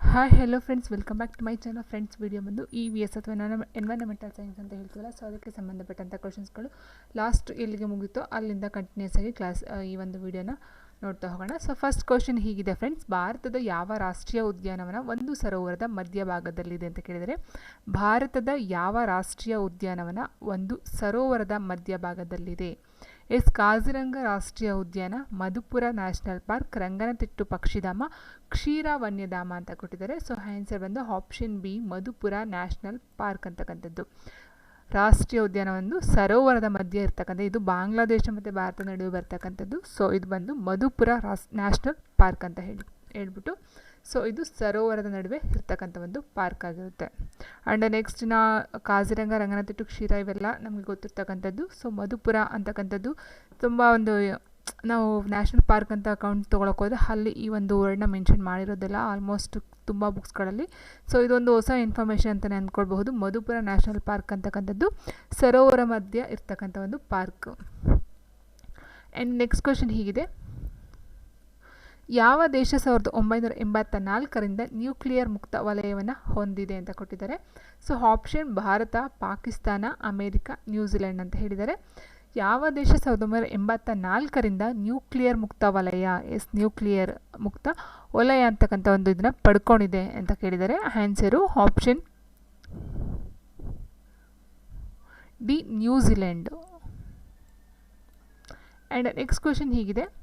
Hi hello friends welcome back to my channel friends video ಬಂದು E V S ಅಥವಾ environmental science ಅಂತ ಹೇಳ್ತೀವಲ್ಲ so ಅದಕ್ಕೆ ಸಂಬಂಧಪಟ್ಟಂಥ ಕ್ವಶನ್ಸ್ಗಳು ಲಾಸ್ಟ್ ಎಲ್ಲಿಗೆ ಮುಗೀತೋ. ಅಲ್ಲಿಂದ ಕಂಟಿನ್ಯೂಸ್ ಆಗಿ ಕ್ಲಾಸ್ ಈ ಒಂದು ವಿಡಿಯೋನ ನೋಡ್ತಾ ಹೋಗೋಣ. ಸೊ ಫಸ್ಟ್ ಕ್ವಶನ್ ಹೀಗಿದೆ ಫ್ರೆಂಡ್ಸ್ ಭಾರತದ ಯಾವ ರಾಷ್ಟ್ರೀಯ ಉದ್ಯಾನವನ ಒಂದು ಸರೋವರದ ಮಧ್ಯಭಾಗದಲ್ಲಿದೆ ಅಂತ ಕೇಳಿದರೆ, ಭಾರತದ ಯಾವ ರಾಷ್ಟ್ರೀಯ ಉದ್ಯಾನವನ ಒಂದು ಸರೋವರದ ಮಧ್ಯಭಾಗದಲ್ಲಿದೆ? ಎಸ್ ಕಾಜಿರಂಗ ರಾಷ್ಟ್ರೀಯ ಉದ್ಯಾನ, ಮಧುಪುರ ನ್ಯಾಷನಲ್ ಪಾರ್ಕ್, ರಂಗನತಿಟ್ಟು ಪಕ್ಷಿಧಾಮ ಕ್ಷೀರ ವನ್ಯಧಾಮ ಅಂತ ಕೊಟ್ಟಿದ್ದಾರೆ. ಸೊ ಆನ್ಸರ್ ಬಂದು option B, Madhupur national park ಅಂತಕ್ಕಂಥದ್ದು. ರಾಷ್ಟ್ರೀಯ ಉದ್ಯಾನ ಒಂದು ಸರೋವರದ ಮಧ್ಯೆ ಇರ್ತಕ್ಕಂಥ, ಇದು ಬಾಂಗ್ಲಾದೇಶ ಮತ್ತು ಭಾರತ ನಡುವೆ ಬರ್ತಕ್ಕಂಥದ್ದು. ಸೊ ಇದು ಬಂದು ಮಧುಪುರ ರಾಸ್, ನ್ಯಾಷನಲ್ ಪಾರ್ಕ್ ಅಂತ ಹೇಳಿ, ಹೇಳ್ಬಿಟ್ಟು. ಸೊ ಇದು ಸರೋವರದ ನಡುವೆ ಇರ್ತಕ್ಕಂಥ ಒಂದು ಪಾರ್ಕ್ ಆಗಿರುತ್ತೆ. ಆ್ಯಂಡ್ ನೆಕ್ಸ್ಟ್ ನಾ ಕಾಜಿರಂಗ ರಂಗನತಿಟ್ಟು ಕ್ಷೀರ ಇವೆಲ್ಲ ನಮಗೆ ಗೊತ್ತಿರ್ತಕ್ಕಂಥದ್ದು. ಸೊ ಮಧುಪುರ ಅಂತಕ್ಕಂಥದ್ದು ತುಂಬ ಒಂದು, ನಾವು ನ್ಯಾಷನಲ್ ಪಾರ್ಕ್ ಅಂತ ಅಕೌಂಟ್ ತೊಗೊಳಕ್ಕೆ ಹೋದರೆ ಅಲ್ಲಿ ಈ ಒಂದು ವರ್ಡ್ನ ಮೆನ್ಷನ್ ಮಾಡಿರೋದಿಲ್ಲ ಆಲ್ಮೋಸ್ಟ್ ತುಂಬ ಬುಕ್ಸ್ಗಳಲ್ಲಿ ಸೊ ಇದೊಂದು ಹೊಸ ಇನ್ಫಾರ್ಮೇಷನ್ ಅಂತಲೇ ಅಂದ್ಕೊಳ್ಬಹುದು. ಮಧುಪುರ ನ್ಯಾಷನಲ್ ಪಾರ್ಕ್ ಅಂತಕ್ಕಂಥದ್ದು ಸರೋವರ ಮಧ್ಯ ಇರ್ತಕ್ಕಂಥ ಒಂದು ಪಾರ್ಕ್ ಆ್ಯಂಡ್ ನೆಕ್ಸ್ಟ್ ಕ್ವಶನ್ ಹೀಗಿದೆ. ಯಾವ ದೇಶ ಸಾವಿರದ ಒಂಬೈನೂರ ಎಂಬತ್ತ ನಾಲ್ಕರಿಂದ ನ್ಯೂಕ್ಲಿಯರ್ ಮುಕ್ತ ವಲಯವನ್ನು ಹೊಂದಿದೆ ಅಂತ ಕೊಟ್ಟಿದ್ದಾರೆ. So option Bharat, Pakistan, America New Zealand ಅಂತ ಹೇಳಿದ್ದಾರೆ. ಯಾವ ದೇಶ ಸಾವಿರದ ಒಂಬೈನೂರ ಎಂಬತ್ತ ನಾಲ್ಕರಿಂದ ನ್ಯೂಕ್ಲಿಯರ್ ಮುಕ್ತ ವಲಯ, ಎಸ್, ನ್ಯೂಕ್ಲಿಯರ್ ಮುಕ್ತ ವಲಯ ಅಂತಕ್ಕಂಥ ಒಂದು ಇದನ್ನು ಪಡ್ಕೊಂಡಿದೆ ಅಂತ ಕೇಳಿದ್ದಾರೆ. Answer option D New Zealand and next question ಹೀಗಿದೆ.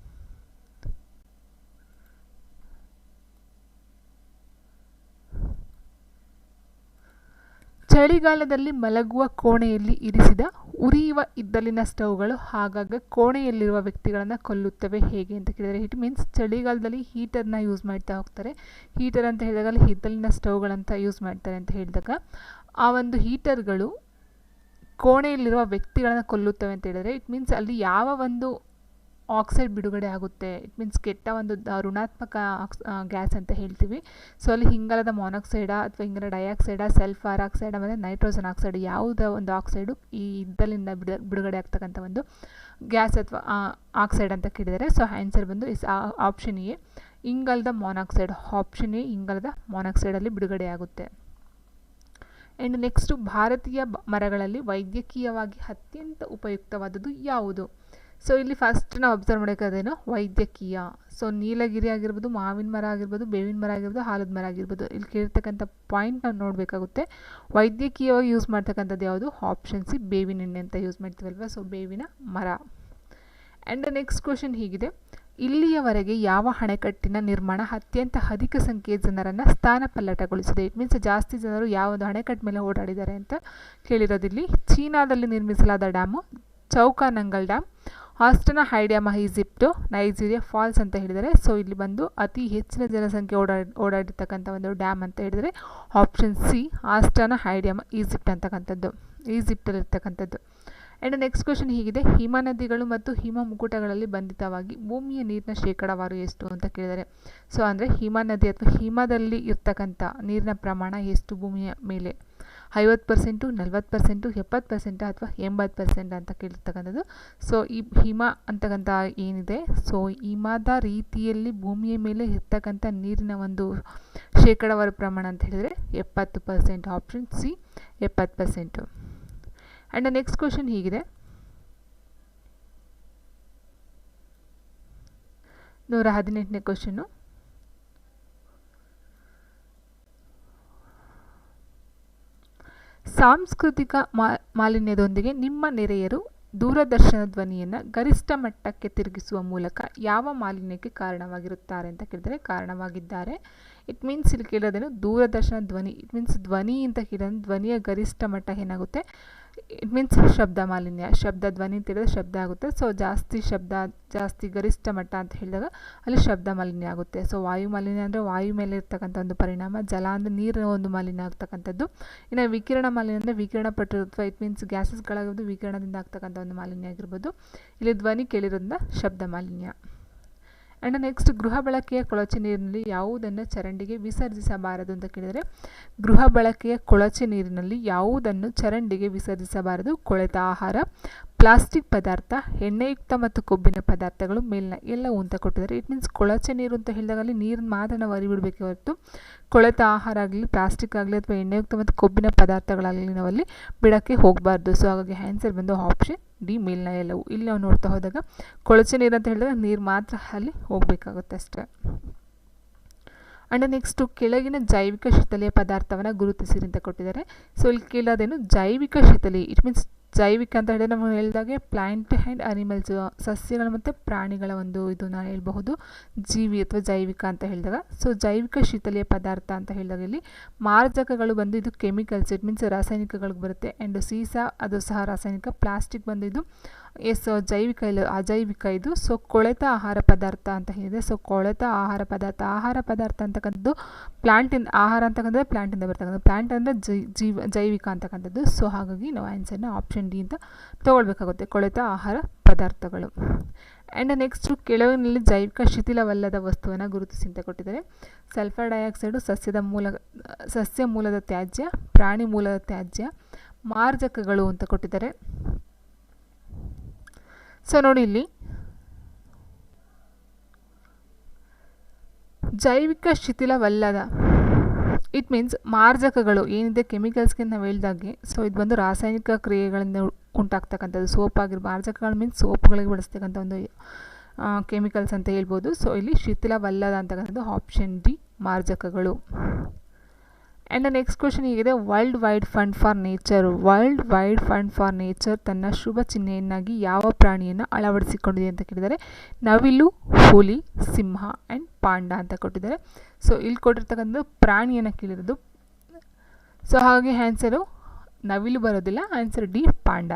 ಚಳಿಗಾಲದಲ್ಲಿ ಮಲಗುವ ಕೋಣೆಯಲ್ಲಿ ಇರಿಸಿದ ಉರಿಯುವ ಇದ್ದಲಿನ ಸ್ಟವ್ಗಳು ಆಗಾಗ ಕೋಣೆಯಲ್ಲಿರುವ ವ್ಯಕ್ತಿಗಳನ್ನು ಕೊಲ್ಲುತ್ತವೆ ಹೇಗೆ ಅಂತ ಕೇಳಿದರೆ ಇಟ್ ಮೀನ್ಸ್ ಚಳಿಗಾಲದಲ್ಲಿ ಹೀಟರ್ನ ಯೂಸ್ ಮಾಡ್ತಾ ಹೋಗ್ತಾರೆ. ಹೀಟರ್ ಅಂತ ಹೇಳಿದಾಗ ಅಲ್ಲಿ ಇದ್ದಲಿನ ಸ್ಟವ್ಗಳಂತ ಯೂಸ್ ಮಾಡ್ತಾರೆ ಅಂತ ಹೇಳಿದಾಗ, ಆ ಒಂದು ಹೀಟರ್ಗಳು ಕೋಣೆಯಲ್ಲಿರುವ ವ್ಯಕ್ತಿಗಳನ್ನು ಕೊಲ್ಲುತ್ತವೆ ಅಂತ ಹೇಳಿದರೆ ಇಟ್ ಮೀನ್ಸ್ ಅಲ್ಲಿ ಯಾವ ಒಂದು ಆಕ್ಸೈಡ್ ಬಿಡುಗಡೆ ಆಗುತ್ತೆ. ಇಟ್ ಮೀನ್ಸ್ ಕೆಟ್ಟ ಒಂದು ಋಣಾತ್ಮಕ ಆಕ್ಸ್ ಗ್ಯಾಸ್ ಅಂತ ಹೇಳ್ತೀವಿ. ಸೊ ಅಲ್ಲಿ ಹಿಂಗಾಲದ ಮಾನಾಕ್ಸೈಡಾ ಅಥವಾ ಹಿಂಗಲ ಡೈಆಕ್ಸೈಡ ಸಲ್ಫರ್ ಆಕ್ಸೈಡ್ ಮತ್ತು ನೈಟ್ರೋಜನ್ ಆಕ್ಸೈಡ್ ಯಾವುದೋ ಒಂದು ಆಕ್ಸೈಡು ಈ ಇದ್ದಲಿಂದ ಬಿಡ, ಬಿಡುಗಡೆ ಆಗ್ತಕ್ಕಂಥ ಒಂದು ಗ್ಯಾಸ್ ಅಥವಾ ಆಕ್ಸೈಡ್ ಅಂತ ಕೇಳಿದರೆ. ಸೊ ಆನ್ಸರ್ ಬಂದು ಇಸ್ ಆಪ್ಷನ್ ಎ ಇಂಗಾಲದ ಮೊನಾಕ್ಸೈಡ್ ಆಪ್ಷನ್ ಎ ಇಂಗಾಲದ ಮೊನಾಕ್ಸೈಡಲ್ಲಿ ಬಿಡುಗಡೆ ಆಗುತ್ತೆ. ಆ್ಯಂಡ್ ನೆಕ್ಸ್ಟು ಭಾರತೀಯ ಮರಗಳಲ್ಲಿ ವೈದ್ಯಕೀಯವಾಗಿ ಅತ್ಯಂತ ಉಪಯುಕ್ತವಾದದ್ದು ಯಾವುದು? ಸೊ ಇಲ್ಲಿ ಫಸ್ಟ್ ನಾವು ಅಬ್ಸರ್ವ್ ಮಾಡೋಕ್ಕದೇನು ವೈದ್ಯಕೀಯ. ಸೊ ನೀಲಗಿರಿ ಆಗಿರ್ಬೋದು, ಮಾವಿನ ಮರ ಆಗಿರ್ಬೋದು, ಬೇವಿನ ಮರ ಆಗಿರ್ಬೋದು, ಹಾಲದ ಮರ ಆಗಿರ್ಬೋದು. ಇಲ್ಲಿ ಕೇಳಿರ್ತಕ್ಕಂಥ ಪಾಯಿಂಟ್ ನಾವು ನೋಡಬೇಕಾಗುತ್ತೆ. ವೈದ್ಯಕೀಯವಾಗಿ ಯೂಸ್ ಮಾಡ್ತಕ್ಕಂಥದ್ದು ಯಾವುದು? ಆಪ್ಷನ್ ಸಿ ಬೇವಿನ ಎಣ್ಣೆ ಅಂತ ಯೂಸ್ ಮಾಡ್ತೀವಲ್ವ? ಸೊ ಬೇವಿನ ಮರ. ಆ್ಯಂಡ್ ನೆಕ್ಸ್ಟ್ ಕ್ವಶನ್ ಹೀಗಿದೆ. ಇಲ್ಲಿಯವರೆಗೆ ಯಾವ ಅಣೆಕಟ್ಟಿನ ನಿರ್ಮಾಣ ಅತ್ಯಂತ ಅಧಿಕ ಸಂಖ್ಯೆಯ ಜನರನ್ನು ಸ್ಥಾನಪಲ್ಲಟಗೊಳಿಸಿದೆ? ಇಟ್ ಮೀನ್ಸ್ ಜಾಸ್ತಿ ಜನರು ಯಾವೊಂದು ಅಣೆಕಟ್ಟು ಮೇಲೆ ಓಡಾಡಿದ್ದಾರೆ ಅಂತ ಕೇಳಿರೋದಿಲ್ಲಿ. ಚೀನಾದಲ್ಲಿ ನಿರ್ಮಿಸಲಾದ ಡ್ಯಾಮು ಚೌಕಾನಂಗಲ್ ಡ್ಯಾಮ್ ಆಸ್ಟನ ಹೈಡ್ಯಾಮ ಈಜಿಪ್ಟು, ನೈಜೀರಿಯಾ ಫಾಲ್ಸ್ ಅಂತ ಹೇಳಿದರೆ ಸೊ ಇಲ್ಲಿ ಬಂದು ಅತಿ ಹೆಚ್ಚಿನ ಜನಸಂಖ್ಯೆ ಓಡಾಡಿ ಓಡಾಡಿರ್ತಕ್ಕಂಥ ಒಂದು ಡ್ಯಾಮ್ ಅಂತ ಹೇಳಿದರೆ ಆಪ್ಷನ್ ಸಿ ಆಸ್ಟನ ಹೈಡ್ಯಾಮ ಈಜಿಪ್ಟ್ ಅಂತಕ್ಕಂಥದ್ದು, ಈಜಿಪ್ಟಲ್ಲಿರ್ತಕ್ಕಂಥದ್ದು. ಆ್ಯಂಡ್ ನೆಕ್ಸ್ಟ್ ಕ್ವಶನ್ ಹೀಗಿದೆ. ಹಿಮ ನದಿಗಳು ಮತ್ತು ಹಿಮ ಮುಕುಟಗಳಲ್ಲಿ ಬಂಧಿತವಾಗಿ ಭೂಮಿಯ ನೀರಿನ ಶೇಕಡಾವಾರು ಎಷ್ಟು ಅಂತ ಕೇಳಿದರೆ ಸೊ ಅಂದರೆ ಹಿಮ ನದಿ ಅಥವಾ ಹಿಮದಲ್ಲಿ ಇರ್ತಕ್ಕಂಥ ನೀರಿನ ಪ್ರಮಾಣ ಎಷ್ಟು ಭೂಮಿಯ ಮೇಲೆ? ಐವತ್ತು ಪರ್ಸೆಂಟು, ನಲ್ವತ್ತು ಪರ್ಸೆಂಟು, ಎಪ್ಪತ್ತು ಪರ್ಸೆಂಟ್ ಅಥವಾ ಎಂಬತ್ತು ಪರ್ಸೆಂಟ್ ಅಂತ ಕೇಳಿರ್ತಕ್ಕಂಥದ್ದು ಸೊ ಈ ಹಿಮ ಅಂತಕ್ಕಂಥ ಏನಿದೆ ಸೊ ಹಿಮದ ರೀತಿಯಲ್ಲಿ ಭೂಮಿಯ ಮೇಲೆ ಇರ್ತಕ್ಕಂಥ ನೀರಿನ ಒಂದು ಶೇಕಡಾವಾರು ಪ್ರಮಾಣ ಅಂತ ಹೇಳಿದರೆ ಎಪ್ಪತ್ತು ಪರ್ಸೆಂಟ್ ಆಪ್ಷನ್ ಸಿ ಎಪ್ಪತ್ತು ಪರ್ಸೆಂಟು. ಆ್ಯಂಡ್ ನೆಕ್ಸ್ಟ್ ಕ್ವಶನ್ ಹೀಗಿದೆ. ನೂರ ಹದಿನೆಂಟನೇ ಕ್ವಶನ್ನು ಸಾಂಸ್ಕೃತಿಕ ಮಾಲಿನ್ಯದೊಂದಿಗೆ ನಿಮ್ಮ ನೆರೆಯರು ದೂರದರ್ಶನ ಧ್ವನಿಯನ್ನು ಗರಿಷ್ಠ ಮಟ್ಟಕ್ಕೆ ತಿರುಗಿಸುವ ಮೂಲಕ ಯಾವ ಮಾಲಿನ್ಯಕ್ಕೆ ಕಾರಣವಾಗಿರುತ್ತಾರೆ ಅಂತ ಕೇಳಿದರೆ ಕಾರಣವಾಗಿದ್ದಾರೆ. ಇಟ್ ಮೀನ್ಸ್ ಇಲ್ಲಿ ಕೇಳೋದೇನು ದೂರದರ್ಶನ ಧ್ವನಿ. ಇಟ್ ಮೀನ್ಸ್ ಧ್ವನಿ ಅಂತ ಕೇಳೋದು ಧ್ವನಿಯ ಗರಿಷ್ಠ ಮಟ್ಟ ಏನಾಗುತ್ತೆ? ಇಟ್ ಮೀನ್ಸ್ ಶಬ್ದ ಮಾಲಿನ್ಯ. ಶಬ್ದ ಧ್ವನಿ ಅಂತ ಹೇಳಿದ್ರೆ ಶಬ್ದ ಆಗುತ್ತೆ. ಸೊ ಜಾಸ್ತಿ ಶಬ್ದ, ಜಾಸ್ತಿ ಗರಿಷ್ಠ ಮಟ್ಟ ಅಂತ ಹೇಳಿದಾಗ ಅಲ್ಲಿ ಶಬ್ದ ಮಾಲಿನ್ಯ ಆಗುತ್ತೆ. ಸೊ ವಾಯು ಮಾಲಿನ್ಯ ಅಂದರೆ ವಾಯು ಮೇಲೆ ಇರ್ತಕ್ಕಂಥ ಒಂದು ಪರಿಣಾಮ, ಜಲ ಅಂದರೆ ನೀರಿನ ಒಂದು ಮಾಲಿನ್ಯ ಆಗ್ತಕ್ಕಂಥದ್ದು. ಇನ್ನು ವಿಕಿರಣ ಮಾಲಿನ್ಯ ಅಂದರೆ ವಿಕಿರಣ ಪಟ್ಟಿರುತ್ವ ಇಟ್ ಮೀನ್ಸ್ ಗ್ಯಾಸಸ್ಗಳಾಗಿರ್ಬೋದು ವಿಕಿರಣದಿಂದ ಆಗ್ತಕ್ಕಂಥ ಒಂದು ಮಾಲಿನ್ಯ ಆಗಿರ್ಬೋದು. ಇಲ್ಲಿ ಧ್ವನಿ ಕೇಳಿರೋದ್ರಿಂದ ಶಬ್ದ ಮಾಲಿನ್ಯ. ಆ್ಯಂಡ್ ನೆಕ್ಸ್ಟ್ ಗೃಹ ಬಳಕೆಯ ಕೊಳಚೆ ನೀರಿನಲ್ಲಿ ಯಾವುದನ್ನು ಚರಂಡಿಗೆ ವಿಸರ್ಜಿಸಬಾರದು ಅಂತ ಕೇಳಿದರೆ, ಗೃಹ ಬಳಕೆಯ ಕೊಳಚೆ ನೀರಿನಲ್ಲಿ ಯಾವುದನ್ನು ಚರಂಡಿಗೆ ವಿಸರ್ಜಿಸಬಾರದು? ಕೊಳೆತ ಆಹಾರ, ಪ್ಲಾಸ್ಟಿಕ್ ಪದಾರ್ಥ, ಎಣ್ಣೆಯುಕ್ತ ಮತ್ತು ಕೊಬ್ಬಿನ ಪದಾರ್ಥಗಳು, ಮೇಲಿನ ಎಲ್ಲವೂ ಅಂತ ಕೊಟ್ಟಿದ್ದಾರೆ. ಇಟ್ ಮೀನ್ಸ್ ಕೊಳಚೆ ನೀರು ಅಂತ ಹೇಳಿದಾಗ ಅಲ್ಲಿ ನೀರನ್ನು ಮಾತ್ರ ನಾವು ಅರಿಬಿಡಬೇಕೆ ಹೊರತು, ಕೊಳೆತ ಆಹಾರ ಆಗಲಿ, ಪ್ಲಾಸ್ಟಿಕ್ ಆಗಲಿ ಅಥವಾ ಎಣ್ಣೆಯುಕ್ತ ಮತ್ತು ಕೊಬ್ಬಿನ ಪದಾರ್ಥಗಳಾಗಲಿ ನಾವಲ್ಲಿ ಬಿಡೋಕ್ಕೆ ಹೋಗಬಾರ್ದು. ಸೊ ಹಾಗಾಗಿ ಆನ್ಸರ್ ಬಂದು ಆಪ್ಷನ್ ಡಿ ಮೇಲಿನ ಎಲ್ಲವು ಇಲ್ಲಿ ನಾವು ನೋಡ್ತಾ ಹೋದಾಗ ಕೊಳಚೆ ನೀರು ಅಂತ ಹೇಳಿದಾಗ ನೀರು ಮಾತ್ರ ಅಲ್ಲಿ ಹೋಗಬೇಕಾಗುತ್ತೆ ಅಷ್ಟೇ. ಅಂಡ್ ನೆಕ್ಸ್ಟು ಕೆಳಗಿನ ಜೈವಿಕ ಶೀತಲೀಯ ಪದಾರ್ಥವನ್ನು ಗುರುತಿಸಿರಿ ಅಂತ ಕೊಟ್ಟಿದ್ದಾರೆ. ಸೊ ಇಲ್ಲಿ ಕೇಳೋದೇನು ಜೈವಿಕ ಶೀತಲಿ ಇಟ್ ಮೀನ್ಸ್ ಜೈವಿಕ ಅಂತ ಹೇಳಿದ್ರೆ ನಾವು ಹೇಳಿದಾಗೆ ಪ್ಲ್ಯಾಂಟ್ ಆ್ಯಂಡ್ ಅನಿಮಲ್ಸ್ ಸಸ್ಯಗಳು ಮತ್ತು ಪ್ರಾಣಿಗಳ ಒಂದು ಇದನ್ನು ಹೇಳಬಹುದು. ಜೀವಿ ಅಥವಾ ಜೈವಿಕ ಅಂತ ಹೇಳಿದಾಗ. ಸೊ ಜೈವಿಕ ಶೀತಲೀಯ ಪದಾರ್ಥ ಅಂತ ಹೇಳಿದಾಗ ಇಲ್ಲಿ ಮಾರ್ಜಕಗಳು ಬಂದು ಇದು ಕೆಮಿಕಲ್ಸ್ ಇಟ್ ಮೀನ್ಸ್ ರಾಸಾಯನಿಕಗಳಿಗೆ ಬರುತ್ತೆ. ಆ್ಯಂಡ್ ಸೀಸಾ, ಅದು ಸಹ ರಾಸಾಯನಿಕ ಪ್ಲಾಸ್ಟಿಕ್ ಬಂದು ಇದು ಎಸ್, ಜೈವಿಕ ಇಲ್ಲ, ಅಜೈವಿಕ ಇದು ಸೊ ಕೊಳೆತ ಆಹಾರ ಪದಾರ್ಥ ಅಂತ ಹೇಳಿದೆ ಸೊ ಕೊಳೆತ ಆಹಾರ ಪದಾರ್ಥ ಆಹಾರ ಪದಾರ್ಥ ಅಂತಕ್ಕಂಥದ್ದು ಪ್ಲಾಂಟಿಂದ ಆಹಾರ ಅಂತಕ್ಕಂಥದ್ದು ಪ್ಲಾಂಟಿಂದ ಬರ್ತಕ್ಕಂಥದ್ದು, ಪ್ಲಾಂಟ್ ಅಂದರೆ ಜೈ, ಜೀವ, ಜೈವಿಕ ಅಂತಕ್ಕಂಥದ್ದು. ಸೊ ಹಾಗಾಗಿ ನಾವು ಆನ್ಸರ್ನ ಆಪ್ಷನ್ ಡಿ ಅಂತ ತೊಗೊಳ್ಬೇಕಾಗುತ್ತೆ, ಕೊಳೆತ ಆಹಾರ ಪದಾರ್ಥಗಳು. ಆ್ಯಂಡ್ ನೆಕ್ಸ್ಟು ಕೆಳಗಿನಲ್ಲಿ ಜೈವಿಕ ಶಿಥಿಲವಲ್ಲದ ವಸ್ತುವನ್ನು ಗುರುತಿಸಿ ಅಂತ ಕೊಟ್ಟಿದ್ದಾರೆ. ಸಲ್ಫರ್ ಡೈಆಕ್ಸೈಡು ಸಸ್ಯದ ಮೂಲ, ಸಸ್ಯ ಮೂಲದ ತ್ಯಾಜ್ಯ, ಪ್ರಾಣಿ ಮೂಲದ ತ್ಯಾಜ್ಯ, ಮಾರ್ಜಕಗಳು ಅಂತ ಕೊಟ್ಟಿದ್ದಾರೆ. ಸೊ ನೋಡಿ ಇಲ್ಲಿ. ಜೈವಿಕ ಶಿಥಿಲವಲ್ಲದ ಇಟ್ ಮೀನ್ಸ್ ಮಾರ್ಜಕಗಳು, ಏನಿದೆ ಕೆಮಿಕಲ್ಸ್ಗೆ ನಾವು ಹೇಳ್ದಾಗೆ ಸೊ ಇದು ಬಂದು ರಾಸಾಯನಿಕ ಕ್ರಿಯೆಗಳಿಂದ ಉಂಟಾಗ್ತಕ್ಕಂಥದ್ದು. ಸೋಪ್ ಆಗಿರ್ ಮಾರ್ಜಕಗಳು ಮೀನ್ಸ್ ಸೋಪ್ಗಳಿಗೆ ಬಳಸ್ತಕ್ಕಂಥ ಒಂದು ಕೆಮಿಕಲ್ಸ್ ಅಂತ ಹೇಳ್ಬೋದು. ಸೊ ಇಲ್ಲಿ ಶಿಥಿಲವಲ್ಲದ ಅಂತಕ್ಕಂಥದ್ದು ಆಪ್ಷನ್ ಡಿ ಮಾರ್ಜಕಗಳು. ಆ್ಯಂಡ್ ನೆಕ್ಸ್ಟ್ ಕ್ವಶನ್ ಹೀಗಿದೆ world wide fund for nature world wide fund for nature ತನ್ನ ಶುಭ ಚಿಹ್ನೆಯನ್ನಾಗಿ ಯಾವ ಪ್ರಾಣಿಯನ್ನು ಅಳವಡಿಸಿಕೊಂಡಿದೆ ಅಂತ ಕೇಳಿದ್ದಾರೆ. ನವಿಲು, ಹುಲಿ, ಸಿಂಹ ಆ್ಯಂಡ್ ಪಾಂಡ ಅಂತ ಕೊಟ್ಟಿದ್ದಾರೆ. ಸೊ ಇಲ್ಲಿ ಕೊಟ್ಟಿರ್ತಕ್ಕಂಥದ್ದು ಪ್ರಾಣಿಯನ್ನು ಕೇಳಿರೋದು. ಸೊ ಹಾಗೆ ಆನ್ಸರು ನವಿಲು ಬರೋದಿಲ್ಲ ಆನ್ಸರ್ ಡಿ ಪಾಂಡ.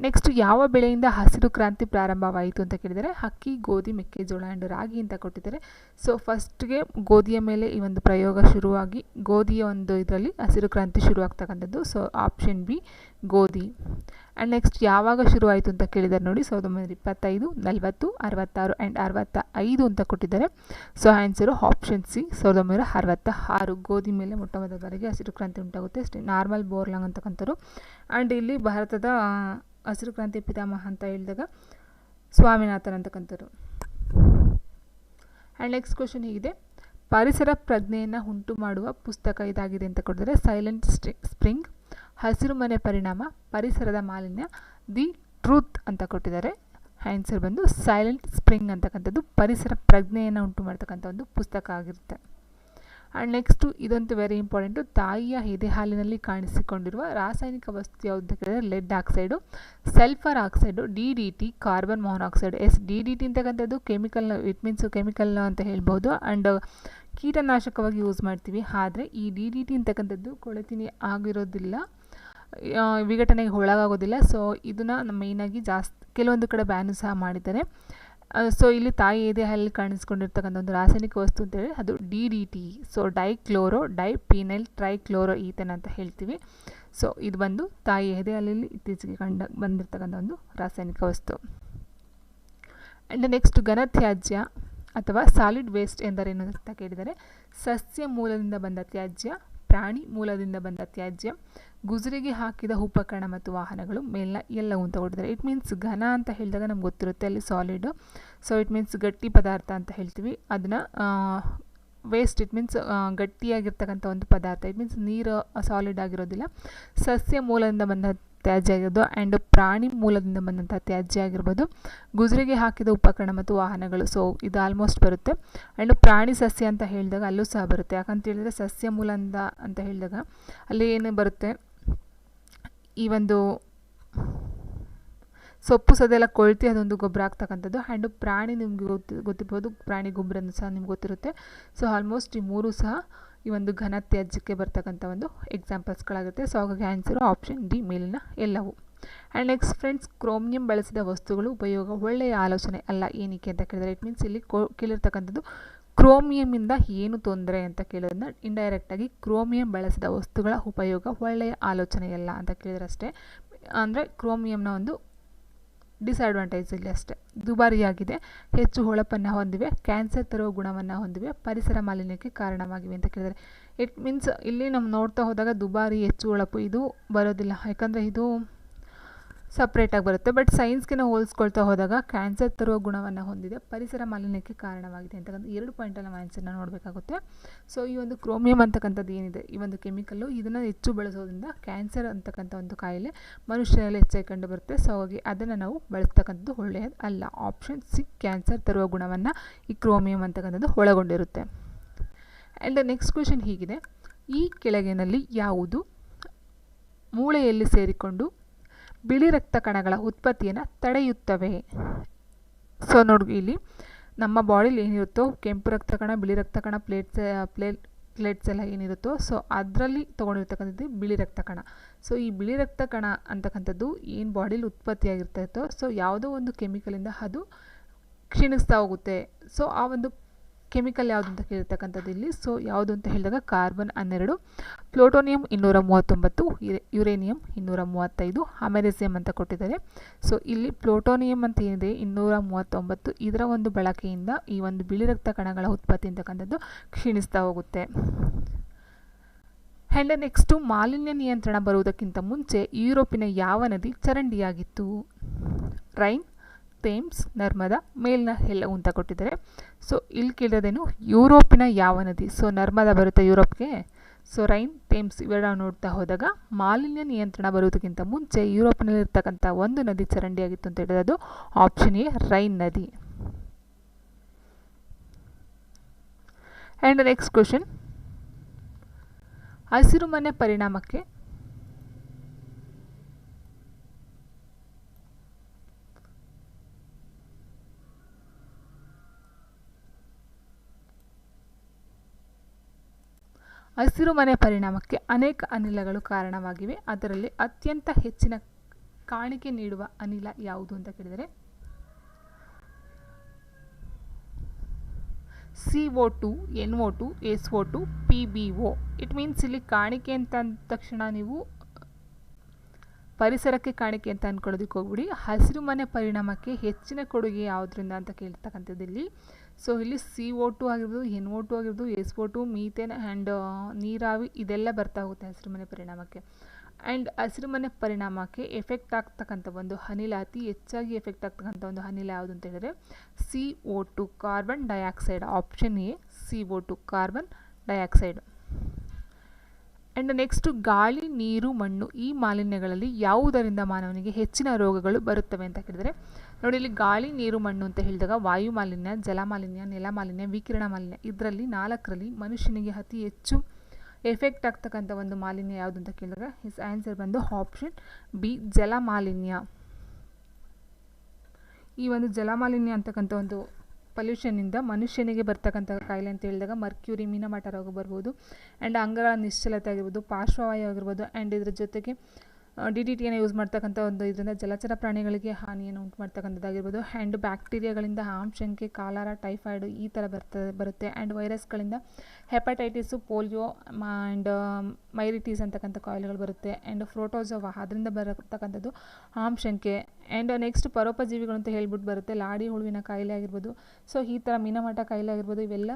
ನೆಕ್ಸ್ಟ್ ಯಾವ ಬೆಳೆಯಿಂದ ಹಸಿರು ಕ್ರಾಂತಿ ಪ್ರಾರಂಭವಾಯಿತು ಅಂತ ಕೇಳಿದರೆ ಅಕ್ಕಿ ಗೋಧಿ, ಮೆಕ್ಕೆಜೋಳ ಆ್ಯಂಡ್ ರಾಗಿ ಅಂತ ಕೊಟ್ಟಿದ್ದಾರೆ. ಸೊ ಫಸ್ಟ್ಗೆ ಗೋಧಿಯ ಮೇಲೆ ಈ ಒಂದು ಪ್ರಯೋಗ ಶುರುವಾಗಿ, ಗೋಧಿಯ ಒಂದು ಇದರಲ್ಲಿ ಹಸಿರು ಕ್ರಾಂತಿ ಶುರುವಾಗ್ತಕ್ಕಂಥದ್ದು. ಸೊ ಆಪ್ಷನ್ ಬಿ ಗೋಧಿ. ಆ್ಯಂಡ್ ನೆಕ್ಸ್ಟ್ ಯಾವಾಗ ಶುರುವಾಯಿತು ಅಂತ ಕೇಳಿದ್ದಾರೆ ನೋಡಿ, ಸಾವಿರದ ಒಂಬೈನೂರ ಇಪ್ಪತ್ತೈದು, ನಲವತ್ತು, ಅರವತ್ತಾರು ಆ್ಯಂಡ್ ಅರವತ್ತ ಐದು ಅಂತ ಕೊಟ್ಟಿದ್ದಾರೆ. ಸೊ ಆನ್ಸರು ಆಪ್ಷನ್ ಸಿ ಸಾವಿರದ ಒಂಬೈನೂರ ಅರವತ್ತ ಆರು ಗೋಧಿ ಮೇಲೆ ಮೊಟ್ಟ ಹಸಿರು ಕ್ರಾಂತಿ ಉಂಟಾಗುತ್ತೆ. ಅಷ್ಟೇ ನಾರ್ಮಲ್ ಬೋರ್ಲಾಂಗ್ ಅಂತಕ್ಕಂಥವ್ರು. ಆ್ಯಂಡ್ ಇಲ್ಲಿ ಭಾರತದ ಹಸಿರು ಕ್ರಾಂತಿ ಪಿತಾಮಹ ಅಂತ ಹೇಳಿದಾಗ ಸ್ವಾಮಿನಾಥನ್ ಅಂತಕ್ಕಂಥವ್ರು ಆ್ಯಂಡ್ ನೆಕ್ಸ್ಟ್ ಕ್ವಶನ್ ಹೀಗಿದೆ. ಪರಿಸರ ಪ್ರಜ್ಞೆಯನ್ನು ಉಂಟು ಮಾಡುವ ಪುಸ್ತಕ ಇದಾಗಿದೆ ಅಂತ ಕೊಟ್ಟಿದ್ದಾರೆ ಸೈಲೆಂಟ್ ಸ್ಪ್ರಿಂಗ್ ಹಸಿರು ಮನೆ ಪರಿಣಾಮ, ಪರಿಸರದ ಮಾಲಿನ್ಯ ದಿ ಟ್ರೂತ್ ಅಂತ ಕೊಟ್ಟಿದ್ದಾರೆ. ಆನ್ಸರ್ ಬಂದು ಸೈಲೆಂಟ್ ಸ್ಪ್ರಿಂಗ್ ಅಂತಕ್ಕಂಥದ್ದು ಪರಿಸರ ಪ್ರಜ್ಞೆಯನ್ನು ಉಂಟು ಮಾಡ್ತಕ್ಕಂಥ ಒಂದು ಪುಸ್ತಕ ಆಗಿರುತ್ತೆ. ಆ್ಯಂಡ್ ನೆಕ್ಸ್ಟು ಇದಂತೂ ವೆರಿ ಇಂಪಾರ್ಟೆಂಟು ತಾಯಿಯ ಎದೆ ಹಾಲಿನಲ್ಲಿ ಕಾಣಿಸಿಕೊಂಡಿರುವ ರಾಸಾಯನಿಕ ವಸ್ತು ಯಾವುದು ಕೇಳಿದರೆ lead oxide sulphur oxide D D T carbon monoxide yes D D T ಅಂತಕ್ಕಂಥದ್ದು ಕೆಮಿಕಲ್ ಇಟ್ ಮೀನ್ಸ್ ಕೆಮಿಕಲ್ ಅಂತ ಹೇಳ್ಬೋದು. ಆ್ಯಂಡ್ ಕೀಟನಾಶಕವಾಗಿ ಯೂಸ್ ಮಾಡ್ತೀವಿ. ಆದರೆ ಈ ಡಿ ಡಿ ಟಿ ಅಂತಕ್ಕಂಥದ್ದು ಕೊಳೆತಿನಿ ಆಗಿರೋದಿಲ್ಲ. ವಿಘಟನೆಗೆ ಒಳಗಾಗೋದಿಲ್ಲ. ಸೊ ಇದನ್ನು ಮೇಯ್ನಾಗಿ ಜಾಸ್ತಿ, ಕೆಲವೊಂದು ಕಡೆ ಬ್ಯಾನು ಸಹ ಮಾಡಿದ್ದಾರೆ. ಸೊ ಇಲ್ಲಿ ತಾಯಿ ಎದೆ ಹಾಲಲ್ಲಿ ಕಾಣಿಸ್ಕೊಂಡಿರ್ತಕ್ಕಂಥ ಒಂದು ರಾಸಾಯನಿಕ ವಸ್ತು ಅಂತೇಳಿ ಅದು D D T so dichloro tri trichloro ethane ಅಂತ ಹೇಳ್ತೀವಿ. ಸೊ ಇದು ಬಂದು ತಾಯಿ ಎದೆ ಹಾಲಲ್ಲಿ ಇತ್ತೀಚೆಗೆ ಕಂಡ, ಬಂದಿರತಕ್ಕಂಥ ಒಂದು ರಾಸಾಯನಿಕ ವಸ್ತು. ಆ್ಯಂಡ್ ನೆಕ್ಸ್ಟ್ ಘನತ್ಯಾಜ್ಯ ಅಥವಾ ಸಾಲಿಡ್ ವೇಸ್ಟ್ ಎಂದರೇನು ಅಂತ ಕೇಳಿದರೆ, ಸಸ್ಯ ಮೂಲದಿಂದ ಬಂದ ತ್ಯಾಜ್ಯ ಪ್ರಾಣಿ ಮೂಲದಿಂದ ಬಂದ ತ್ಯಾಜ್ಯ, ಗುಜರಿಗೆ ಹಾಕಿದ ಉಪಕರಣ ಮತ್ತು ವಾಹನಗಳು ಮೇಲಿನ ಎಲ್ಲವೂ ಅಂತ ಇಟ್ ಮೀನ್ಸ್ ಘನ ಅಂತ ಹೇಳಿದಾಗ ನಮ್ಗೆ ಗೊತ್ತಿರುತ್ತೆ, ಅಲ್ಲಿ ಸಾಲಿಡ್ ಸೊ ಇಟ್ ಮೀನ್ಸ್ ಗಟ್ಟಿ ಪದಾರ್ಥ ಅಂತ ಹೇಳ್ತೀವಿ. ಅದನ್ನು ವೇಸ್ಟ್ ಇಟ್ ಮೀನ್ಸ್ ಗಟ್ಟಿಯಾಗಿರ್ತಕ್ಕಂಥ ಒಂದು ಪದಾರ್ಥ. ಇಟ್ ಮೀನ್ಸ್ ನೀರು ಸಾಲಿಡ್ ಆಗಿರೋದಿಲ್ಲ. ಸಸ್ಯ ಮೂಲದಿಂದ ಬಂದ ತ್ಯಾಜ್ಯ ಆಗಿರ್ಬೋದು ಆ್ಯಂಡ್ ಪ್ರಾಣಿ ಮೂಲದಿಂದ ಬಂದಂಥ ತ್ಯಾಜ್ಯ ಆಗಿರ್ಬೋದು. ಗುಜರಿಗೆ ಹಾಕಿದ ಉಪಕರಣ ಮತ್ತು ವಾಹನಗಳು ಸೊ ಇದು ಆಲ್ಮೋಸ್ಟ್ ಬರುತ್ತೆ. ಆ್ಯಂಡ್ ಪ್ರಾಣಿ ಸಸ್ಯ ಅಂತ ಹೇಳಿದಾಗ ಅಲ್ಲೂ ಸಹ ಬರುತ್ತೆ. ಯಾಕಂತ ಹೇಳಿದ್ರೆ ಸಸ್ಯ ಮೂಲದಿಂದ ಅಂತ ಹೇಳಿದಾಗ ಅಲ್ಲಿ ಏನು ಬರುತ್ತೆ? ಈ ಒಂದು ಸೊಪ್ಪು ಸದೆಲ್ಲ ಕೊಳ್ತಿ ಅದೊಂದು ಗೊಬ್ಬರ ಆಗ್ತಕ್ಕಂಥದ್ದು. ಆ್ಯಂಡ್ ಪ್ರಾಣಿ ನಿಮಗೆ ಗೊತ್ತು, ಗೊತ್ತಿರ್ಬೋದು. ಪ್ರಾಣಿ ಗೊಬ್ಬರನೂ ಸಹ ನಿಮ್ಗೆ ಗೊತ್ತಿರುತ್ತೆ. ಸೊ ಆಲ್ಮೋಸ್ಟ್ ಈ ಮೂರು ಸಹ ಈ ಒಂದು ಘನ ತ್ಯಾಜ್ಯಕ್ಕೆ ಬರ್ತಕ್ಕಂಥ ಒಂದು ಎಕ್ಸಾಂಪಲ್ಸ್ಗಳಾಗುತ್ತೆ ಸೊ ಹಾಗಾಗಿ ಆನ್ಸರು ಆಪ್ಷನ್ ಡಿ ಮೇಲಿನ ಎಲ್ಲವು. ಆ್ಯಂಡ್ ನೆಕ್ಸ್ಟ್ ಫ್ರೆಂಡ್ಸ್ ಕ್ರೋಮಿಯಂ ಬಳಸಿದ ವಸ್ತುಗಳು ಉಪಯೋಗ ಒಳ್ಳೆಯ ಆಲೋಚನೆ ಅಲ್ಲ ಏನಕ್ಕೆ ಅಂತ ಕೇಳಿದರೆ ಇಟ್ ಮೀನ್ಸ್ ಇಲ್ಲಿ ಕೋ ಕೇಳಿರ್ತಕ್ಕಂಥದ್ದು ಕ್ರೋಮಿಯಮಿಂದ ಏನು ತೊಂದರೆ ಅಂತ ಕೇಳೋದನ್ನ ಇಂಡೈರೆಕ್ಟಾಗಿ ಕ್ರೋಮಿಯಂ ಬಳಸಿದ ವಸ್ತುಗಳ ಉಪಯೋಗ ಒಳ್ಳೆಯ ಆಲೋಚನೆಯಲ್ಲ ಅಂತ ಕೇಳಿದ್ರೆ ಅಷ್ಟೇ ಅಂದರೆ ಕ್ರೋಮಿಯಂನ ಒಂದು ಡಿಸ್ಅಡ್ವಾಂಟೇಜ್ ಇಲ್ಲಿ ಅಷ್ಟೇ. ದುಬಾರಿಯಾಗಿದೆ. ಹೆಚ್ಚು ಹೊಳಪನ್ನು ಹೊಂದಿವೆ. ಕ್ಯಾನ್ಸರ್ ತರುವ ಗುಣವನ್ನು ಹೊಂದಿವೆ. ಪರಿಸರ ಮಾಲಿನ್ಯಕ್ಕೆ ಕಾರಣವಾಗಿವೆ ಅಂತ ಕೇಳಿದರೆ ಇಟ್ ಮೀನ್ಸ್ ಇಲ್ಲಿ ನಾವು ನೋಡ್ತಾ ಹೋದಾಗ ದುಬಾರಿ, ಹೆಚ್ಚು ಹೊಳಪು ಇದು ಬರೋದಿಲ್ಲ. ಯಾಕಂದರೆ ಇದು ಸಪ್ರೇಟಾಗಿ ಬರುತ್ತೆ. ಬಟ್ ಸೈನ್ಸ್ಗೆ ನಾವು ಹೋಲಿಸ್ಕೊಳ್ತಾ ಹೋದಾಗ ಕ್ಯಾನ್ಸರ್ ತರುವ ಗುಣವನ್ನು ಹೊಂದಿದೆ. ಪರಿಸರ ಮಾಲಿನ್ಯಕ್ಕೆ ಕಾರಣವಾಗಿದೆ ಅಂತಕ್ಕಂಥ ಎರಡು ಪಾಯಿಂಟಲ್ಲಿ ನಾವು ಆನ್ಸರ್ನ ನೋಡಬೇಕಾಗುತ್ತೆ. ಸೊ ಈ ಒಂದು ಕ್ರೋಮಿಯಂ ಅಂತಕ್ಕಂಥದ್ದು ಏನಿದೆ? ಈ ಒಂದು ಕೆಮಿಕಲ್ಲು ಇದನ್ನು ಹೆಚ್ಚು ಬಳಸೋದ್ರಿಂದ ಕ್ಯಾನ್ಸರ್ ಅಂತಕ್ಕಂಥ ಒಂದು ಕಾಯಿಲೆ ಮನುಷ್ಯನಲ್ಲಿ ಹೆಚ್ಚಾಗಿ ಕಂಡು ಬರುತ್ತೆ ಸೊ ಹಾಗಾಗಿ ಅದನ್ನು ನಾವು ಬಳಸ್ತಕ್ಕಂಥದ್ದು ಒಳ್ಳೆಯದು ಅಲ್ಲ. ಆಪ್ಷನ್ ಸಿ ಕ್ಯಾನ್ಸರ್ ತರುವ ಗುಣವನ್ನು ಈ ಕ್ರೋಮಿಯಂ ಅಂತಕ್ಕಂಥದ್ದು ಒಳಗೊಂಡಿರುತ್ತೆ. ಆ್ಯಂಡ್ ನೆಕ್ಸ್ಟ್ ಕ್ವೆಶನ್ ಹೀಗಿದೆ. ಈ ಕೆಳಗಿನಲ್ಲಿ ಯಾವುದು? ಮೂಳೆಯಲ್ಲಿ ಸೇರಿಕೊಂಡು ಬಿಳಿ ರಕ್ತ ಕಣಗಳ ಉತ್ಪತ್ತಿಯನ್ನು ತಡೆಯುತ್ತವೆ. ಸೊ ನೋಡಿ, ಇಲ್ಲಿ ನಮ್ಮ ಬಾಡಿಲಿ ಏನಿರುತ್ತೋ ಕೆಂಪು ರಕ್ತ ಕಣ, ಬಿಳಿ ರಕ್ತ ಕಣ ಪ್ಲೇಟ್ಸ್ ಪ್ಲೇಟ್ ಪ್ಲೇಟ್ಸ್ ಎಲ್ಲ ಏನಿರುತ್ತೋ ಸೊ ಅದರಲ್ಲಿ ತೊಗೊಂಡಿರ್ತಕ್ಕಂಥದ್ದು ಬಿಳಿ ರಕ್ತ ಕಣ. ಸೊ ಈ ಬಿಳಿ ರಕ್ತ ಕಣ ಅಂತಕ್ಕಂಥದ್ದು ಏನು ಬಾಡಿಲಿ ಉತ್ಪತ್ತಿಯಾಗಿರ್ತೈತೋ ಸೊ ಯಾವುದೋ ಒಂದು ಕೆಮಿಕಲಿಂದ ಅದು ಕ್ಷೀಣಿಸ್ತಾ ಹೋಗುತ್ತೆ. ಸೊ ಆ ಒಂದು ಕೆಮಿಕಲ್ ಯಾವುದು ಅಂತ ಕೇಳಿರ್ತಕ್ಕಂಥದ್ದು ಇಲ್ಲಿ. ಸೊ ಯಾವುದು ಅಂತ ಹೇಳಿದಾಗ ಕಾರ್ಬನ್ ಹನ್ನೆರಡು, ಪ್ಲೂಟೋನಿಯಂ ಇನ್ನೂರ ಮೂವತ್ತೊಂಬತ್ತು ಯುರೇನಿಯಂ ಇನ್ನೂರ ಮೂವತ್ತೈದು ಅಮೆರಿಸಿಯಂ ಅಂತ ಕೊಟ್ಟಿದ್ದಾರೆ. ಸೊ ಇಲ್ಲಿ ಪ್ಲೂಟೋನಿಯಂ ಅಂತ ಏನಿದೆ, ಇನ್ನೂರ ಮೂವತ್ತೊಂಬತ್ತು, ಇದರ ಒಂದು ಬಳಕೆಯಿಂದ ಈ ಒಂದು ಬಿಳಿ ರಕ್ತ ಕಣಗಳ ಉತ್ಪತ್ತಿ ಅಂತಕ್ಕಂಥದ್ದು ಕ್ಷೀಣಿಸ್ತಾ ಹೋಗುತ್ತೆ. ಆ್ಯಂಡ್ ನೆಕ್ಸ್ಟು ಮಾಲಿನ್ಯ ನಿಯಂತ್ರಣ ಬರುವುದಕ್ಕಿಂತ ಮುಂಚೆ ಯುರೋಪಿನ ಯಾವ ನದಿ ಚರಂಡಿಯಾಗಿತ್ತು? ರೈನ್ ಥೇಮ್ಸ್ ನರ್ಮದಾ ಮೇಲಿನ ಎಲ್ಲವೂ ಅಂತ ಕೊಟ್ಟಿದ್ದಾರೆ. ಸೊ ಇಲ್ಲಿ ಕೇಳಿರೋದೇನು? ಯುರೋಪಿನ ಯಾವ ನದಿ? ಸೊ ನರ್ಮದಾ ಬರುತ್ತೆ ಯುರೋಪ್ಗೆ. ಸೊ ರೈನ್ ಥೇಮ್ಸ್ ಇವೆಲ್ಲ ನೋಡ್ತಾ ಹೋದಾಗ ಮಾಲಿನ್ಯ ನಿಯಂತ್ರಣ ಬರುವುದಕ್ಕಿಂತ ಮುಂಚೆ ಯುರೋಪ್ನಲ್ಲಿರ್ತಕ್ಕಂಥ ಒಂದು ನದಿ ಚರಂಡಿಯಾಗಿತ್ತು ಅಂತ ಹೇಳಿದ್ರೆ ಅದು ಆಪ್ಷನ್ ಎ ರೈನ್ ನದಿ. ಆ್ಯಂಡ್ ನೆಕ್ಸ್ಟ್ ಕ್ವಶನ್ ಹಸಿರುಮನೆ ಪರಿಣಾಮಕ್ಕೆ ಹಸಿರುಮನೆ ಪರಿಣಾಮಕ್ಕೆ ಅನೇಕ ಅನಿಲಗಳು ಕಾರಣವಾಗಿವೆ. ಅದರಲ್ಲಿ ಅತ್ಯಂತ ಹೆಚ್ಚಿನ ಕಾಣಿಕೆ ನೀಡುವ ಅನಿಲ ಯಾವುದು ಅಂತ ಕೇಳಿದರೆ, C O two, N O two, S O two, P B O. It means ಇಲ್ಲಿ ಕಾಣಿಕೆ ಅಂತ ಅಂದ ತಕ್ಷಣ ನೀವು ಪರಿಸರಕ್ಕೆ ಕಾಣಿಕೆ ಅಂತ ಅಂದ್ಕೊಳ್ಳೋದಕ್ಕೆ ಹೋಗ್ಬಿಡಿ. ಹಸಿರುಮನೆ ಪರಿಣಾಮಕ್ಕೆ ಹೆಚ್ಚಿನ ಕೊಡುಗೆ ಯಾವುದರಿಂದ ಅಂತ ಕೇಳ್ತಕ್ಕಂಥದ್ದು ಇಲ್ಲಿ. ಸೊ ಇಲ್ಲಿ ಸಿ ಓ ಟು ಆಗಿರ್ಬೋದು ಎನ್ ಓ ಟು ಆಗಿರ್ಬೋದು S O two methane and ನೀರಾವಿ ಇದೆಲ್ಲ ಬರ್ತಾ ಹೋಗುತ್ತೆ ಹಸಿರುಮನೆ ಪರಿಣಾಮಕ್ಕೆ. ಆ್ಯಂಡ್ ಹಸಿರುಮನೆ ಪರಿಣಾಮಕ್ಕೆ ಎಫೆಕ್ಟ್ ಆಗ್ತಕ್ಕಂಥ ಒಂದು ಅನಿಲ ಅತಿ ಹೆಚ್ಚಾಗಿ ಎಫೆಕ್ಟ್ ಆಗ್ತಕ್ಕಂಥ ಒಂದು ಅನಿಲ ಯಾವುದು ಅಂತ ಹೇಳಿದ್ರೆ C O two carbon dioxide option A C O two carbon dioxide and next ಗಾಳಿ, ನೀರು, ಮಣ್ಣು ಈ ಮಾಲಿನ್ಯಗಳಲ್ಲಿ ಯಾವುದರಿಂದ ಮಾನವನಿಗೆ ಹೆಚ್ಚಿನ ರೋಗಗಳು ಬರುತ್ತವೆ ಅಂತ ಕೇಳಿದರೆ ನೋಡಿ, ಇಲ್ಲಿ ಗಾಳಿ, ನೀರು, ಮಣ್ಣು ಅಂತ ಹೇಳಿದಾಗ ವಾಯು ಮಾಲಿನ್ಯ, ಜಲ ಮಾಲಿನ್ಯ, ನೆಲ ಮಾಲಿನ್ಯ, ವಿಕಿರಣ ಮಾಲಿನ್ಯ ಇದರಲ್ಲಿ ನಾಲ್ಕರಲ್ಲಿ ಮನುಷ್ಯನಿಗೆ ಅತಿ ಹೆಚ್ಚು ಎಫೆಕ್ಟ್ ಆಗ್ತಕ್ಕಂಥ ಒಂದು ಮಾಲಿನ್ಯ ಯಾವುದು ಅಂತ ಕೇಳಿದಾಗ ಹಿಸ್ ಆನ್ಸರ್ ಬಂದು ಆಪ್ಷನ್ ಬಿ ಜಲ ಮಾಲಿನ್ಯ. ಈ ಒಂದು ಜಲ ಮಾಲಿನ್ಯ ಅಂತಕ್ಕಂಥ ಒಂದು ಪೊಲ್ಯೂಷನ್ನಿಂದ ಮನುಷ್ಯನಿಗೆ ಬರ್ತಕ್ಕಂಥ ಕಾಯಿಲೆ ಅಂತ ಹೇಳಿದಾಗ ಮರ್ಕ್ಯೂರಿ ಮೀನಮಾಟ ರೋಗ ಬರ್ಬೋದು ಆ್ಯಂಡ್ ಅಂಗಗಳ ನಿಶ್ಚಲತೆ ಆಗಿರ್ಬೋದು, ಪಾರ್ಶ್ವವಾಯು ಆಗಿರ್ಬೋದು ಆ್ಯಂಡ್ ಇದ್ರ ಜೊತೆಗೆ ಡಿ ಡಿ ಟಿಯನ್ನು ಯೂಸ್ ಮಾಡ್ತಕ್ಕಂಥ ಒಂದು ಇದರಿಂದ ಜಲಚರ ಪ್ರಾಣಿಗಳಿಗೆ ಹಾನಿಯನ್ನು ಉಂಟು ಮಾಡ್ತಕ್ಕಂಥದ್ದಾಗಿರ್ಬೋದು ಆ್ಯಂಡ್ ಬ್ಯಾಕ್ಟೀರಿಯಾಗಳಿಂದ ಆಮ್ಶಂಕೆ ಕಾಲಾರ ಟೈಫಾಯ್ಡ್ ಈ ಥರ ಬರ್ತದೆ ಬರುತ್ತೆ. ಆ್ಯಂಡ್ ವೈರಸ್ಗಳಿಂದ ಹೆಪಟೈಟಿಸು ಪೋಲಿಯೋ ಆ್ಯಂಡ್ ಮೈರಿಟೀಸ್ ಅಂತಕ್ಕಂಥ ಕಾಯಿಲೆಗಳು ಬರುತ್ತೆ. ಆ್ಯಂಡ್ ಫ್ರೋಟೋಸೋವ ಅದರಿಂದ ಬರತಕ್ಕಂಥದ್ದು ಆಮ್ಶಂಕೆ ಆ್ಯಂಡ್ ನೆಕ್ಸ್ಟ್ ಪರೋಪಜೀವಿಗಳು ಅಂತ ಹೇಳ್ಬಿಟ್ಟು ಬರುತ್ತೆ. ಲಾಡಿ ಹುಳುವಿನ ಕಾಯಿಲೆ ಆಗಿರ್ಬೋದು. ಸೊ ಈ ಥರ ಮೀನಮಾಟ ಕಾಯಿಲೆ ಆಗಿರ್ಬೋದು. ಇವೆಲ್ಲ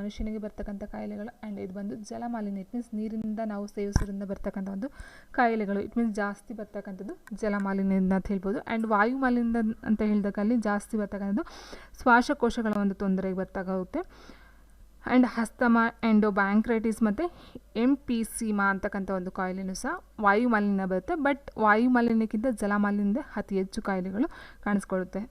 ಮನುಷ್ಯನಿಗೆ ಬರ್ತಕ್ಕಂಥ ಕಾಯಿಲೆಗಳು. ಆ್ಯಂಡ್ ಇದು ಬಂದು ಜಲಮಾಲಿನ್ಯ ಇಟ್ ಮೀನ್ಸ್ ನೀರಿಂದ ನಾವು ಸೇವಿಸೋದ್ರಿಂದ ಬರ್ತಕ್ಕಂಥ ಒಂದು ಕಾಯಿಲೆಗಳು. ಇಟ್ ಮೀನ್ಸ್ ಜಾಸ್ತಿ ಬರ್ತಕ್ಕಂಥದ್ದು ಜಲಮಾಲಿನ್ಯದಿಂದ ಅಂತ ಹೇಳ್ಬೋದು. ಆ್ಯಂಡ್ ವಾಯು ಮಾಲಿನ್ಯ ಅಂತ ಹೇಳಿದಾಗ ಅಲ್ಲಿ ಜಾಸ್ತಿ ಬರ್ತಕ್ಕಂಥದ್ದು ಶ್ವಾಸಕೋಶಗಳ ಒಂದು ತೊಂದರೆಗೆ ಬರ್ತಾಗುತ್ತೆ ಆ್ಯಂಡ್ ಹಸ್ತಮ ಆ್ಯಂಡ್ ಬ್ಯಾಂಕ್ರೈಟಿಸ್ ಮತ್ತು ಎಂ ಪಿ ಸಿಮಾ ಅಂತಕ್ಕಂಥ ಒಂದು ಕಾಯಿಲೆನೂ ಸಹ ವಾಯು ಮಾಲಿನ್ಯ ಬರುತ್ತೆ. ಬಟ್ ವಾಯು ಮಾಲಿನ್ಯಕ್ಕಿಂತ ಜಲ ಮಾಲಿನ್ಯದ ಅತಿ ಹೆಚ್ಚು ಕಾಯಿಲೆಗಳು ಕಾಣಿಸ್ಕೊಳ್ಳುತ್ತೆ.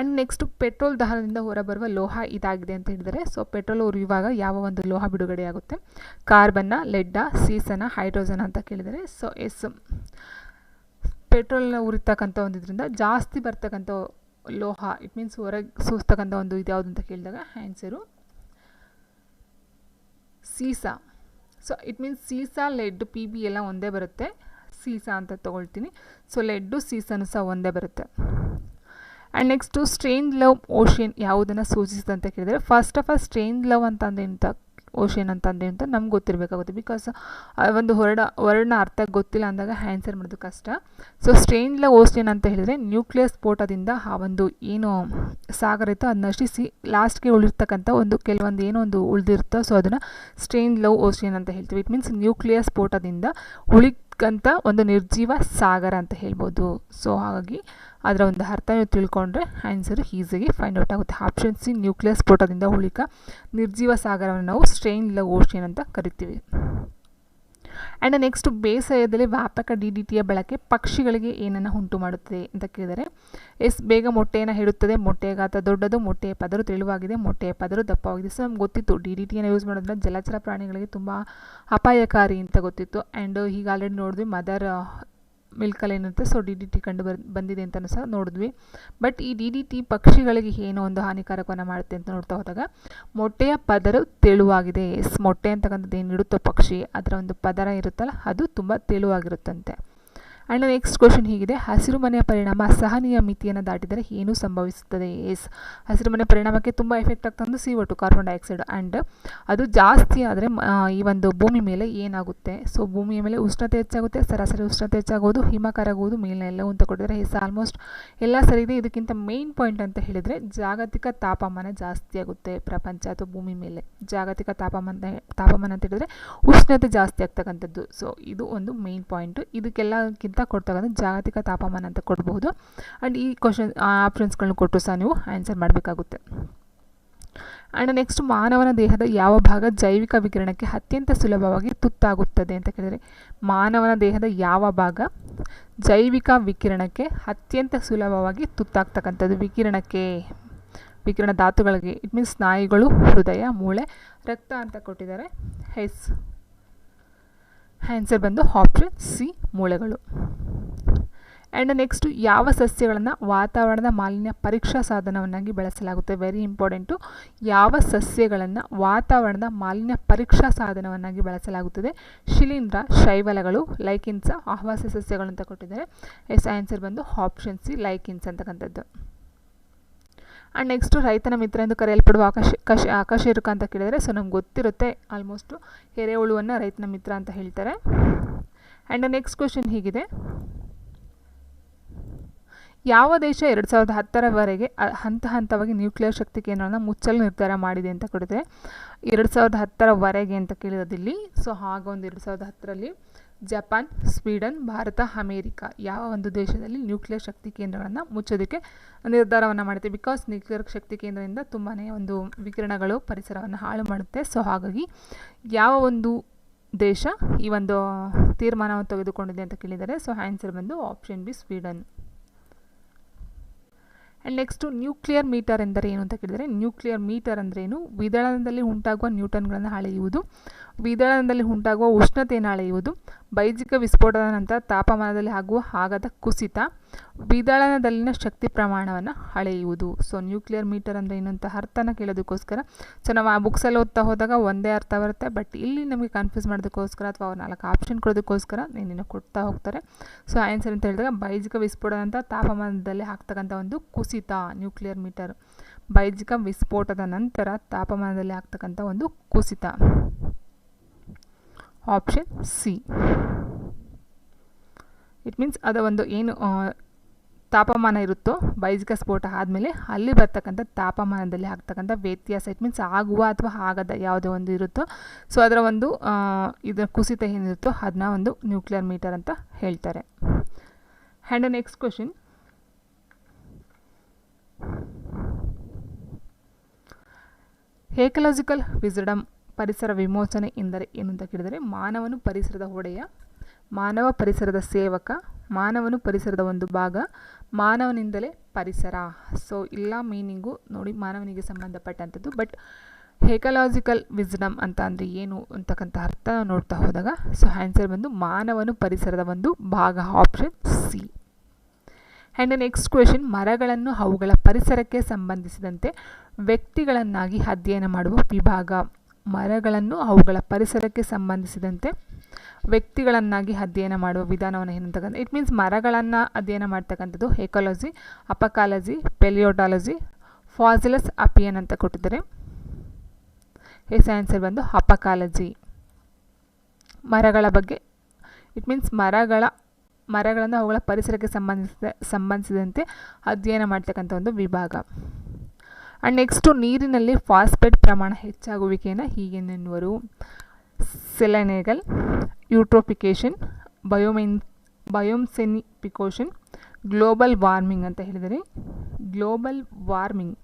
ಆ್ಯಂಡ್ ನೆಕ್ಸ್ಟು ಪೆಟ್ರೋಲ್ ದಹನದಿಂದ ಹೊರಬರುವ ಲೋಹ ಇದಾಗಿದೆ ಅಂತ ಹೇಳಿದರೆ ಸೊ ಪೆಟ್ರೋಲ್ ಉರಿಯುವಾಗ ಯಾವ ಒಂದು ಲೋಹ ಬಿಡುಗಡೆಯಾಗುತ್ತೆ ಕಾರ್ಬನ್ನ, ಲೆಡ್ಡ, ಸೀಸನ, ಹೈಡ್ರೋಜನ್ ಅಂತ ಕೇಳಿದರೆ ಸೊ ಎಸ್ ಪೆಟ್ರೋಲ್ನ ಉರಿತಕ್ಕಂಥ ಒಂದು ಇದರಿಂದ ಜಾಸ್ತಿ ಬರ್ತಕ್ಕಂಥ ಲೋಹ ಇಟ್ ಮೀನ್ಸ್ ಹೊರಗೆ ಸೂಸ್ತಕ್ಕಂಥ ಒಂದು ಇದು ಯಾವುದು ಅಂತ ಕೇಳಿದಾಗ ಹ್ಯಾಂಡ್ಸರು ಸೀಸಾ. ಸೊ ಇಟ್ ಮೀನ್ಸ್ ಸೀಸಾ, ಲೆಡ್ ಪಿ ಬಿ ಎಲ್ಲ ಒಂದೇ ಬರುತ್ತೆ. ಸೀಸಾ ಅಂತ ತೊಗೊಳ್ತೀನಿ. ಸೊ ಲೆಡ್ಡು, ಸೀಸನು ಸಹ ಒಂದೇ ಬರುತ್ತೆ. And next strain love ocean ಯಾವುದನ್ನು ಸೂಚಿಸುತ್ತೆ ಅಂತ ಕೇಳಿದರೆ first of all Strangelove ಅಂತ ಅಂದರೆ ಅಂತ ಓಷನ್ ಅಂತಂದ್ರೆ ಅಂತ ನಮ್ಗೆ ಗೊತ್ತಿರಬೇಕಾಗುತ್ತೆ. ಬಿಕಾಸ್ ಒಂದು ಹೊರಡ, ವರ್ಣ ಅರ್ಥ ಗೊತ್ತಿಲ್ಲ ಅಂದಾಗ ಆನ್ಸರ್ ಮಾಡೋದು ಕಷ್ಟ. ಸೊ ಸ್ಟ್ರೇನ್ ಲವ್ ಓಷನ್ ಅಂತ ಹೇಳಿದರೆ ನ್ಯೂಕ್ಲಿಯರ್ ಸ್ಫೋಟದಿಂದ ಆ ಒಂದು ಏನು ಸಾಗರ ಇತ್ತೋ ಅದು ನಶಿಸಿ ಲಾಸ್ಟ್ಗೆ ಉಳಿರ್ತಕ್ಕಂಥ ಒಂದು, ಕೆಲವೊಂದು ಏನೋ ಒಂದು ಉಳಿದಿರುತ್ತೋ ಸೊ ಅದನ್ನು ಸ್ಟ್ರೇನ್ ಲವ್ ಓಷನ್ ಅಂತ ಹೇಳ್ತೀವಿ. ಇಟ್ ಮೀನ್ಸ್ ನ್ಯೂಕ್ಲಿಯರ್ ಸ್ಫೋಟದಿಂದ ಉಳಿಕಂತ ಒಂದು ನಿರ್ಜೀವ ಸಾಗರ ಅಂತ ಹೇಳ್ಬೋದು. ಸೊ ಹಾಗಾಗಿ ಅದರ ಒಂದು ಅರ್ಥ ನೀವು ತಿಳ್ಕೊಂಡ್ರೆ ಆನ್ಸರ್ ಈಸಿಯಾಗಿ ಫೈಂಡ್ ಔಟ್ ಆಗುತ್ತೆ. ಆಪ್ಷನ್ ಸಿ ನ್ಯೂಕ್ಲಿಯಸ್ ಸ್ಫೋಟದಿಂದ ಉಳಿಕ ನಿರ್ಜೀವ ಸಾಗರವನ್ನು ನಾವು ಸ್ಟ್ರೈನ್ ಲವ್ ಓಷನ್ ಅಂತ ಕರಿತೀವಿ. ಆ್ಯಂಡ್ ನೆಕ್ಸ್ಟ್ ಬೇಸಾಯದಲ್ಲಿ ವ್ಯಾಪಕ ಡಿ ಡಿ ಟಿಯ ಬಳಕೆ ಪಕ್ಷಿಗಳಿಗೆ ಏನನ್ನು ಉಂಟು ಮಾಡುತ್ತದೆ ಅಂತ ಕೇಳಿದರೆ, ಎಸ್, ಬೇಗ ಮೊಟ್ಟೆಯನ್ನು ಹೇಳುತ್ತದೆ. ಮೊಟ್ಟೆಯ ಗಾತ್ರ ದೊಡ್ಡದು, ಮೊಟ್ಟೆಯ ಪದರು ತೆಳುವಾಗಿದೆ, ಮೊಟ್ಟೆಯ ಪದರು ದಪ್ಪವಾಗಿದೆ. ಸೊ ನಮ್ಗೆ ಗೊತ್ತಿತ್ತು, ಡಿ ಡಿ ಟಿಯನ್ನು ಯೂಸ್ ಮಾಡೋದ್ರಿಂದ ಜಲಚರ ಪ್ರಾಣಿಗಳಿಗೆ ತುಂಬ ಅಪಾಯಕಾರಿ ಅಂತ ಗೊತ್ತಿತ್ತು. ಆ್ಯಂಡ್ ಈಗ ಆಲ್ರೆಡಿ ನೋಡಿದ್ವಿ ಮದರ್ ಮಿಲ್ಕಲ್ಲಿ ಏನಿರುತ್ತೆ ಸೊ ಡಿ ಡಿ ಟಿ ಕಂಡು ಬರ್, ಬಂದಿದೆ ಅಂತಲೂ ಸಹ ನೋಡಿದ್ವಿ. ಬಟ್ ಈ ಡಿ ಡಿ ಟಿ ಪಕ್ಷಿಗಳಿಗೆ ಏನೋ ಒಂದು ಹಾನಿಕಾರಕವನ್ನು ಮಾಡುತ್ತೆ ಅಂತ ನೋಡ್ತಾ ಹೋದಾಗ, ಮೊಟ್ಟೆಯ ಪದರು ತೆಳುವಾಗಿದೆ. ಎಸ್, ಮೊಟ್ಟೆ ಅಂತಕ್ಕಂಥದ್ದು ಏನು ಇಡುತ್ತೋ ಪಕ್ಷಿ, ಅದರ ಒಂದು ಪದರ ಇರುತ್ತಲ್ಲ, ಅದು ತುಂಬ ತೆಳುವಾಗಿರುತ್ತಂತೆ. ಆ್ಯಂಡ್ ನೆಕ್ಸ್ಟ್ ಕ್ವಶನ್ ಹೀಗಿದೆ. ಹಸಿರು ಮನೆಯ ಪರಿಣಾಮ ಸಹನೀಯ ಮಿತಿಯನ್ನು ದಾಟಿದರೆ ಏನು ಸಂಭವಿಸುತ್ತದೆ? ಎಸ್ ಹಸಿರು ಮನೆಯ ಪರಿಣಾಮಕ್ಕೆ ತುಂಬ ಎಫೆಕ್ಟ್ ಆಗ್ತಂದು ಸಿ ಒಟ್ಟು ಕಾರ್ಬನ್ ಡೈಆಕ್ಸೈಡ್ ಆ್ಯಂಡ್ ಅದು ಜಾಸ್ತಿ ಆದರೆ ಈ ಒಂದು ಭೂಮಿ ಮೇಲೆ ಏನಾಗುತ್ತೆ? ಸೊ ಭೂಮಿಯ ಮೇಲೆ ಉಷ್ಣತೆ ಹೆಚ್ಚಾಗುತ್ತೆ, ಸರಾಸರಿ ಉಷ್ಣತೆ ಹೆಚ್ಚಾಗೋದು ಹಿಮ ಕರಗುವುದು ಮೇಲಿನ ಎಲ್ಲವೂ ಅಂತ ಕೊಟ್ಟಿದ್ರೆ ಎಸ್ ಆಲ್ಮೋಸ್ಟ್ ಎಲ್ಲ ಸರಿ ಇದೆ. ಇದಕ್ಕಿಂತ ಮೇನ್ ಪಾಯಿಂಟ್ ಅಂತ ಹೇಳಿದರೆ ಜಾಗತಿಕ ತಾಪಮಾನ ಜಾಸ್ತಿ ಆಗುತ್ತೆ ಪ್ರಪಂಚ ಅಥವಾ ಭೂಮಿ ಮೇಲೆ. ಜಾಗತಿಕ ತಾಪಮಾನ ತಾಪಮಾನ ಅಂತ ಹೇಳಿದ್ರೆ ಉಷ್ಣತೆ ಜಾಸ್ತಿ ಆಗ್ತಕ್ಕಂಥದ್ದು. ಸೊ ಇದು ಒಂದು ಮೇನ್ ಪಾಯಿಂಟು ಇದಕ್ಕೆಲ್ಲಕ್ಕಿಂತ ಕೊಡ್ತಕ್ಕಂಥ ಜಾಗತಿಕ ತಾಪಮಾನ ಅಂತ ಕೊಡಬಹುದು. ಆ್ಯಂಡ್ ಈ ಕ್ವಶನ್ ಆಪ್ಷನ್ಸ್ಗಳನ್ನ ಕೊಟ್ಟು ಸಹ ನೀವು ಆನ್ಸರ್ ಮಾಡಬೇಕಾಗುತ್ತೆ. ಆ್ಯಂಡ್ ನೆಕ್ಸ್ಟ್ ಮಾನವನ ದೇಹದ ಯಾವ ಭಾಗ ಜೈವಿಕ ವಿಕಿರಣಕ್ಕೆ ಅತ್ಯಂತ ಸುಲಭವಾಗಿ ತುತ್ತಾಗುತ್ತದೆ ಅಂತ ಕೇಳಿದರೆ, ಮಾನವನ ದೇಹದ ಯಾವ ಭಾಗ ಜೈವಿಕ ವಿಕಿರಣಕ್ಕೆ ಅತ್ಯಂತ ಸುಲಭವಾಗಿ ತುತ್ತಾಗ್ತಕ್ಕಂಥದ್ದು? ವಿಕಿರಣಕ್ಕೆ, ವಿಕಿರಣ ಧಾತುಗಳಿಗೆ ಇಟ್ ಮೀನ್ಸ್ ಸ್ನಾಯುಗಳು, ಹೃದಯ, ಮೂಳೆ, ರಕ್ತ ಅಂತ ಕೊಟ್ಟಿದ್ದಾರೆ. ಹೆಸ್ ಆನ್ಸರ್ ಬಂದು ಆಪ್ಷನ್ ಸಿ ಮೂಳೆಗಳು. ಆ್ಯಂಡ್ ನೆಕ್ಸ್ಟು ಯಾವ ಸಸ್ಯಗಳನ್ನು ವಾತಾವರಣದ ಮಾಲಿನ್ಯ ಪರೀಕ್ಷಾ ಸಾಧನವನ್ನಾಗಿ ಬಳಸಲಾಗುತ್ತೆ? ವೆರಿ ಇಂಪಾರ್ಟೆಂಟು ಯಾವ ಸಸ್ಯಗಳನ್ನು ವಾತಾವರಣದ ಮಾಲಿನ್ಯ ಪರೀಕ್ಷಾ ಸಾಧನವನ್ನಾಗಿ ಬಳಸಲಾಗುತ್ತದೆ? ಶಿಲೀಂಧ್ರ, ಶೈವಲಗಳು, ಲೈಕಿನ್ಸ ಆಹ್ವಾಸ ಸಸ್ಯಗಳು ಅಂತ ಕೊಟ್ಟಿದ್ದಾರೆ. ಎಸ್ ಆನ್ಸರ್ ಬಂದು ಆಪ್ಷನ್ ಸಿ ಲೈಕಿನ್ಸ್ ಅಂತಕ್ಕಂಥದ್ದು. ಆ್ಯಂಡ್ ನೆಕ್ಸ್ಟು ರೈತನ ಮಿತ್ರ ಎಂದು ಕರೆಯಲ್ಪಡುವ ಆಕಾಶ, ಕಶ, ಆಕಾಶೇರುಕ ಅಂತ ಕೇಳಿದರೆ ಸೊ ನಮ್ಗೆ ಗೊತ್ತಿರುತ್ತೆ ಆಲ್ಮೋಸ್ಟು ಎರೆಹುಳುವನ್ನು ರೈತನ ಮಿತ್ರ ಅಂತ ಹೇಳ್ತಾರೆ. ಆ್ಯಂಡ್ ನೆಕ್ಸ್ಟ್ ಕ್ವೆಶನ್ ಹೀಗಿದೆ. ಯಾವ ದೇಶ ಎರಡು ಸಾವಿರದ ಹತ್ತರವರೆಗೆ ಹಂತ ಹಂತವಾಗಿ ನ್ಯೂಕ್ಲಿಯರ್ ಶಕ್ತಿ ಕೇಂದ್ರವನ್ನು ಮುಚ್ಚಲು ನಿರ್ಧಾರ ಮಾಡಿದೆ ಅಂತ ಕೊಡಿದೆ ಎರಡು ಸಾವಿರದ ಹತ್ತರವರೆಗೆ ಅಂತ ಕೇಳಿರೋದಿಲ್ಲಿ, ಸೊ ಹಾಗೊಂದು ಎರಡು ಸಾವಿರದ ಹತ್ತರಲ್ಲಿ ಜಪಾನ್, ಸ್ವೀಡನ್, ಭಾರತ, ಅಮೇರಿಕ ಯಾವ ಒಂದು ದೇಶದಲ್ಲಿ ನ್ಯೂಕ್ಲಿಯರ್ ಶಕ್ತಿ ಕೇಂದ್ರಗಳನ್ನು ಮುಚ್ಚೋದಕ್ಕೆ ನಿರ್ಧಾರವನ್ನು ಮಾಡುತ್ತೆ ಬಿಕಾಸ್ ನ್ಯೂಕ್ಲಿಯರ್ ಶಕ್ತಿ ಕೇಂದ್ರದಿಂದ ತುಂಬಾ ಒಂದು ವಿಕಿರಣಗಳು, ಪರಿಸರವನ್ನು ಹಾಳು ಮಾಡುತ್ತೆ. ಸೊ ಹಾಗಾಗಿ ಯಾವ ಒಂದು ದೇಶ ಈ ಒಂದು ತೀರ್ಮಾನವನ್ನು ತೆಗೆದುಕೊಂಡಿದೆ ಅಂತ ಕೇಳಿದರೆ ಸೊ ಆನ್ಸರ್ ಬಂದು option B Sweden. And next nuclear winter ಎಂದರೆ ಏನು ಅಂತ ಕೇಳಿದರೆ ನ್ಯೂಕ್ಲಿಯರ್ ಮೀಟರ್ ಅಂದ್ರೇನು ವಿದಳನದಲ್ಲಿ ಉಂಟಾಗುವ ನ್ಯೂಟನ್ಗಳನ್ನು ಅಳೆಯುವುದು, ವಿದಳನದಲ್ಲಿ ಉಂಟಾಗುವ ಉಷ್ಣತೆಯನ್ನು ಅಳೆಯುವುದು, ಬೈಜಿಕ ವಿಸ್ಫೋಟದ ನಂತರ ತಾಪಮಾನದಲ್ಲಿ ಆಗುವ ಆಗದ ಕುಸಿತ ವಿದಳನದಲ್ಲಿನ ಶಕ್ತಿ ಪ್ರಮಾಣವನ್ನು ಅಳೆಯುವುದು. ಸೊ ನ್ಯೂಕ್ಲಿಯರ್ ಮೀಟರ್ ಅಂದರೆ ಏನು ಅಂತ ಅರ್ಥನ ಕೇಳೋದಕ್ಕೋಸ್ಕರ. ಸೊ ನಾವು ಆ ಬುಕ್ಸಲ್ಲಿ ಓದ್ತಾ ಹೋದಾಗ ಒಂದೇ ಅರ್ಥ ಬರುತ್ತೆ. ಬಟ್ ಇಲ್ಲಿ ನಮಗೆ ಕನ್ಫ್ಯೂಸ್ ಮಾಡೋದಕ್ಕೋಸ್ಕರ ಅಥವಾ ಅವ್ರು ನಾಲ್ಕು ಆಪ್ಷನ್ ಕೊಡೋದಕ್ಕೋಸ್ಕರ ನೀನು ಕೊಡ್ತಾ ಹೋಗ್ತಾರೆ. ಸೊ ಆನ್ಸರ್ ಅಂತ ಹೇಳಿದಾಗ ಬೈಜಿಕ ವಿಸ್ಫೋಟದಂಥ ತಾಪಮಾನದಲ್ಲಿ ಹಾಕ್ತಕ್ಕಂಥ ಒಂದು ಕುಸಿತ ನ್ಯೂಕ್ಲಿಯರ್ ಮೀಟರ್ ಬೈಜಿಕ ವಿಸ್ಫೋಟದ ನಂತರ ತಾಪಮಾನದಲ್ಲಿ ಆಗ್ತಕ್ಕಂಥ ಒಂದು ಕುಸಿತ. ಆಪ್ಷನ್ ಸಿ ಇಟ್ ಮೀನ್ಸ್ ಅದು ಒಂದು ಏನು ತಾಪಮಾನ ಇರುತ್ತೋ ಬೈಜಿಕ ಸ್ಫೋಟ ಆದಮೇಲೆ ಅಲ್ಲಿ ಬರ್ತಕ್ಕಂಥ ತಾಪಮಾನದಲ್ಲಿ ಆಗ್ತಕ್ಕಂಥ ವ್ಯತ್ಯಾಸ ಇಟ್ ಮೀನ್ಸ್ ಆಗುವ ಅಥವಾ ಆಗದ ಯಾವುದೇ ಒಂದು ಇರುತ್ತೋ ಸೊ ಅದರ ಒಂದು ಇದರ ಕುಸಿತ ಏನಿರುತ್ತೋ ಅದನ್ನ ಒಂದು ನ್ಯೂಕ್ಲಿಯರ್ ಮೀಟರ್ ಅಂತ ಹೇಳ್ತಾರೆ. And next question ecological wisdom ಪರಿಸರ ವಿಮೋಚನೆ ಎಂದರೆ ಏನು ಅಂತ ಕೇಳಿದರೆ, ಮಾನವನು ಪರಿಸರದ ಒಡೆಯ ಮಾನವ ಪರಿಸರದ ಸೇವಕ, ಮಾನವನು ಪರಿಸರದ ಒಂದು ಭಾಗ, ಮಾನವನಿಂದಲೇ ಪರಿಸರ. ಸೊ ಇಲ್ಲ ಮೀನಿಂಗು ನೋಡಿ ಮಾನವನಿಗೆ ಸಂಬಂಧಪಟ್ಟಂಥದ್ದು. ಬಟ್ ಹೇಕಲಾಜಿಕಲ್ ವಿಸ್ಡಮ್ ಅಂತ ಅಂದರೆ ಏನು ಅಂತಕ್ಕಂಥ ಅರ್ಥ ನೋಡ್ತಾ ಹೋದಾಗ ಸೊ ಆನ್ಸರ್ ಬಂದು ಮಾನವನು ಪರಿಸರದ ಒಂದು ಭಾಗ option C and next question ಮರಗಳನ್ನು ಅವುಗಳ ಪರಿಸರಕ್ಕೆ ಸಂಬಂಧಿಸಿದಂತೆ ವ್ಯಕ್ತಿಗಳನ್ನಾಗಿ ಅಧ್ಯಯನ ಮಾಡುವ ವಿಭಾಗ. ಮರಗಳನ್ನು ಅವುಗಳ ಪರಿಸರಕ್ಕೆ ಸಂಬಂಧಿಸಿದಂತೆ ವ್ಯಕ್ತಿಗಳನ್ನಾಗಿ ಅಧ್ಯಯನ ಮಾಡುವ ವಿಧಾನವನ್ನು ಏನಂತಕ್ಕಂಥ ಇಟ್ ಮೀನ್ಸ್ ಮರಗಳನ್ನು ಅಧ್ಯಯನ ಮಾಡ್ತಕ್ಕಂಥದ್ದು ಎಕಾಲಜಿ, ಅಪಕಾಲಜಿ ಪೆಲಿಯೋಟಾಲಜಿ ಫಾಸಿಲಸ್ ಅಪಿಯನ್ ಅಂತ ಕೊಟ್ಟಿದ್ದಾರೆ. ಎಸ್ ಆನ್ಸರ್ ಬಂದು ಅಪಕಾಲಜಿ. ಮರಗಳ ಬಗ್ಗೆ ಇಟ್ ಮೀನ್ಸ್ ಮರಗಳ, ಮರಗಳನ್ನು ಅವುಗಳ ಪರಿಸರಕ್ಕೆ ಸಂಬಂಧಿಸಿದ, ಸಂಬಂಧಿಸಿದಂತೆ ಅಧ್ಯಯನ ಮಾಡ್ತಕ್ಕಂಥ ಒಂದು ವಿಭಾಗ. ಆ್ಯಂಡ್ ನೆಕ್ಸ್ಟು ನೀರಿನಲ್ಲಿ ಫಾಸ್ಫೇಟ್ ಪ್ರಮಾಣ ಹೆಚ್ಚಾಗುವಿಕೆಯನ್ನು ಹೀಗೆನೆನ್ನುವರು ಸೆಲೆನೆಗಲ್ ಯೂಟ್ರೋಫಿಕೇಷನ್ ಬಯೋಮೆನ್ ಬಯೋಮ್ಸೆನಿಫಿಕೋಷನ್ ಗ್ಲೋಬಲ್ ವಾರ್ಮಿಂಗ್ ಅಂತ ಹೇಳಿದರೆ ಗ್ಲೋಬಲ್ ವಾರ್ಮಿಂಗ್.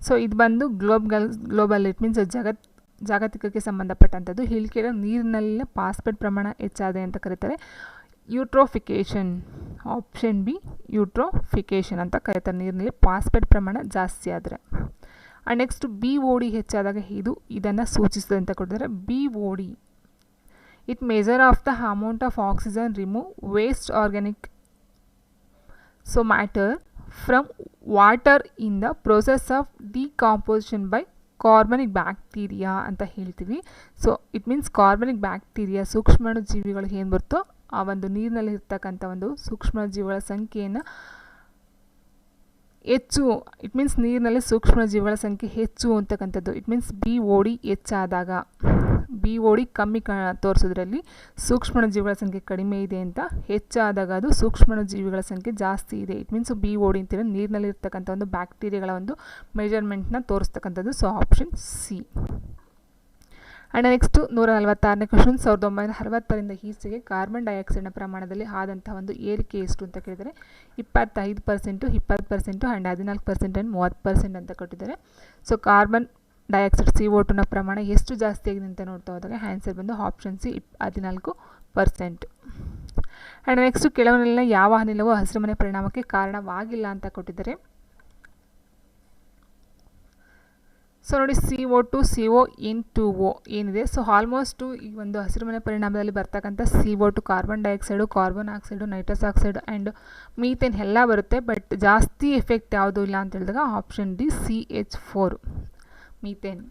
ಸೊ ಇದು ಬಂದು ಗ್ಲೋಬ್ಗಲ್ ಗ್ಲೋಬಲ್ ಇಟ್ ಮೀನ್ಸ್ ಜಗತ್, ಜಾಗತಿಕಕ್ಕೆ ಸಂಬಂಧಪಟ್ಟಂಥದ್ದು. ಇಳಿಕೆಯ ನೀರಿನಲ್ಲಿನ ಪಾಸ್ಪೆಟ್ ಪ್ರಮಾಣ ಹೆಚ್ಚಾದೆ ಅಂತ ಕರೀತಾರೆ. ಯೂಟ್ರೋಫಿಕೇಷನ್, ಆಪ್ಷನ್ ಬಿ, ಯೂಟ್ರೋಫಿಕೇಷನ್ ಅಂತ ಕರೀತಾರೆ. ನೀರಿನಲ್ಲಿ ಪಾಸ್ಪೆಟ್ ಪ್ರಮಾಣ ಜಾಸ್ತಿ ಆದರೆ. And next B O D ಹೆಚ್ಚಾದಾಗ ಇದು ಇದನ್ನು ಸೂಚಿಸ್ತದೆ ಅಂತ ಕೊಟ್ಟಿದ್ದಾರೆ B O D it measure of the amount of oxygen remove waste organic so matter from water in the process of decomposition by carbonic bacteria ಅಂತ ಹೇಳ್ತೀವಿ. So it means carbonic bacteria ಸೂಕ್ಷ್ಮಾಣು ಜೀವಿಗಳು ಏನು ಬರುತ್ತೋ ಆ ಒಂದು ನೀರಿನಲ್ಲಿ ಇರ್ತಕ್ಕಂಥ ಒಂದು ಸೂಕ್ಷ್ಮ ಜೀವಿಗಳ ಸಂಖ್ಯೆಯನ್ನು ಹೆಚ್ಚು ಇಟ್ ಮೀನ್ಸ್ ನೀರಿನಲ್ಲಿ ಸೂಕ್ಷ್ಮ ಜೀವಿಗಳ ಸಂಖ್ಯೆ ಹೆಚ್ಚು ಅಂತಕ್ಕಂಥದ್ದು. ಇಟ್ ಮೀನ್ಸ್ ಬಿ ಓಡಿ ಹೆಚ್ಚಾದಾಗ. ಬಿ ಓಡಿ ಕಮ್ಮಿ ಕ, ತೋರಿಸೋದ್ರಲ್ಲಿ ಸೂಕ್ಷ್ಮ ಜೀವಿಗಳ ಸಂಖ್ಯೆ ಕಡಿಮೆ ಇದೆ ಅಂತ. ಹೆಚ್ಚಾದಾಗ ಅದು ಸೂಕ್ಷ್ಮ ಜೀವಿಗಳ ಸಂಖ್ಯೆ ಜಾಸ್ತಿ ಇದೆ. ಇಟ್ ಮೀನ್ಸ್ ಬಿ ಓಡಿ ಅಂತೇಳಿ ನೀರಿನಲ್ಲಿ ಇರ್ತಕ್ಕಂಥ ಒಂದು ಬ್ಯಾಕ್ಟೀರಿಯಾಗಳ ಒಂದು ಮೆಜರ್ಮೆಂಟ್ನ ತೋರಿಸ್ತಕ್ಕಂಥದ್ದು. So option C and next ನೂರ ನಲವತ್ತಾರನೇ ಕ್ವಶನ್ ಸಾವಿರದ ಒಂಬೈನೂರ ಅರವತ್ತರಿಂದ ಈಚೆಗೆ ಕಾರ್ಬನ್ ಡೈಆಕ್ಸೈಡ್ನ ಪ್ರಮಾಣದಲ್ಲಿ ಆದಂಥ ಒಂದು ಏರಿಕೆ ಎಷ್ಟು ಅಂತ ಕೇಳಿದರೆ, ಇಪ್ಪತ್ತೈದು ಪರ್ಸೆಂಟು ಇಪ್ಪತ್ತು ಪರ್ಸೆಂಟು ಆ್ಯಂಡ್ ಹದಿನಾಲ್ಕು ಪರ್ಸೆಂಟ್ ಆ್ಯಂಡ್ ಮೂವತ್ತು ಪರ್ಸೆಂಟ್ ಅಂತ ಕೊಟ್ಟಿದ್ದಾರೆ. ಸೊ ಕಾರ್ಬನ್ ಡೈಆಕ್ಸೈಡ್ ಸಿ ಓಟುನ ಪ್ರಮಾಣ ಎಷ್ಟು ಜಾಸ್ತಿ ಆಗಿದೆ ಅಂತ ನೋಡ್ತಾ ಹೋದಾಗ ಆನ್ಸರ್ ಬಂದು ಆಪ್ಷನ್ ಸಿ ಇಪ್ ಹದಿನಾಲ್ಕು ಪರ್ಸೆಂಟ್ ಆ್ಯಂಡ್ ನೆಕ್ಸ್ಟು ಕೆಲವನ್ನೆಲ್ಲ ಯಾವ ಅನಿಲವು ಹಸಿರುಮನೆ ಪರಿಣಾಮಕ್ಕೆ ಕಾರಣವಾಗಿಲ್ಲ ಅಂತ ಕೊಟ್ಟಿದ್ದಾರೆ. ಸೊ ನೋಡಿ C O two C O in two O ಏನಿದೆ. ಸೊ ಆಲ್ಮೋಸ್ಟು ಈ ಒಂದು ಹಸಿರುಮನೆ ಪರಿಣಾಮದಲ್ಲಿ ಬರ್ತಕ್ಕಂಥ C O two carbon dioxide carbon oxide nitrous oxide and methane ಎಲ್ಲ ಬರುತ್ತೆ. ಬಟ್ ಜಾಸ್ತಿ ಎಫೆಕ್ಟ್ ಯಾವುದು ಇಲ್ಲ ಅಂತ ಹೇಳಿದಾಗ option D C H four methane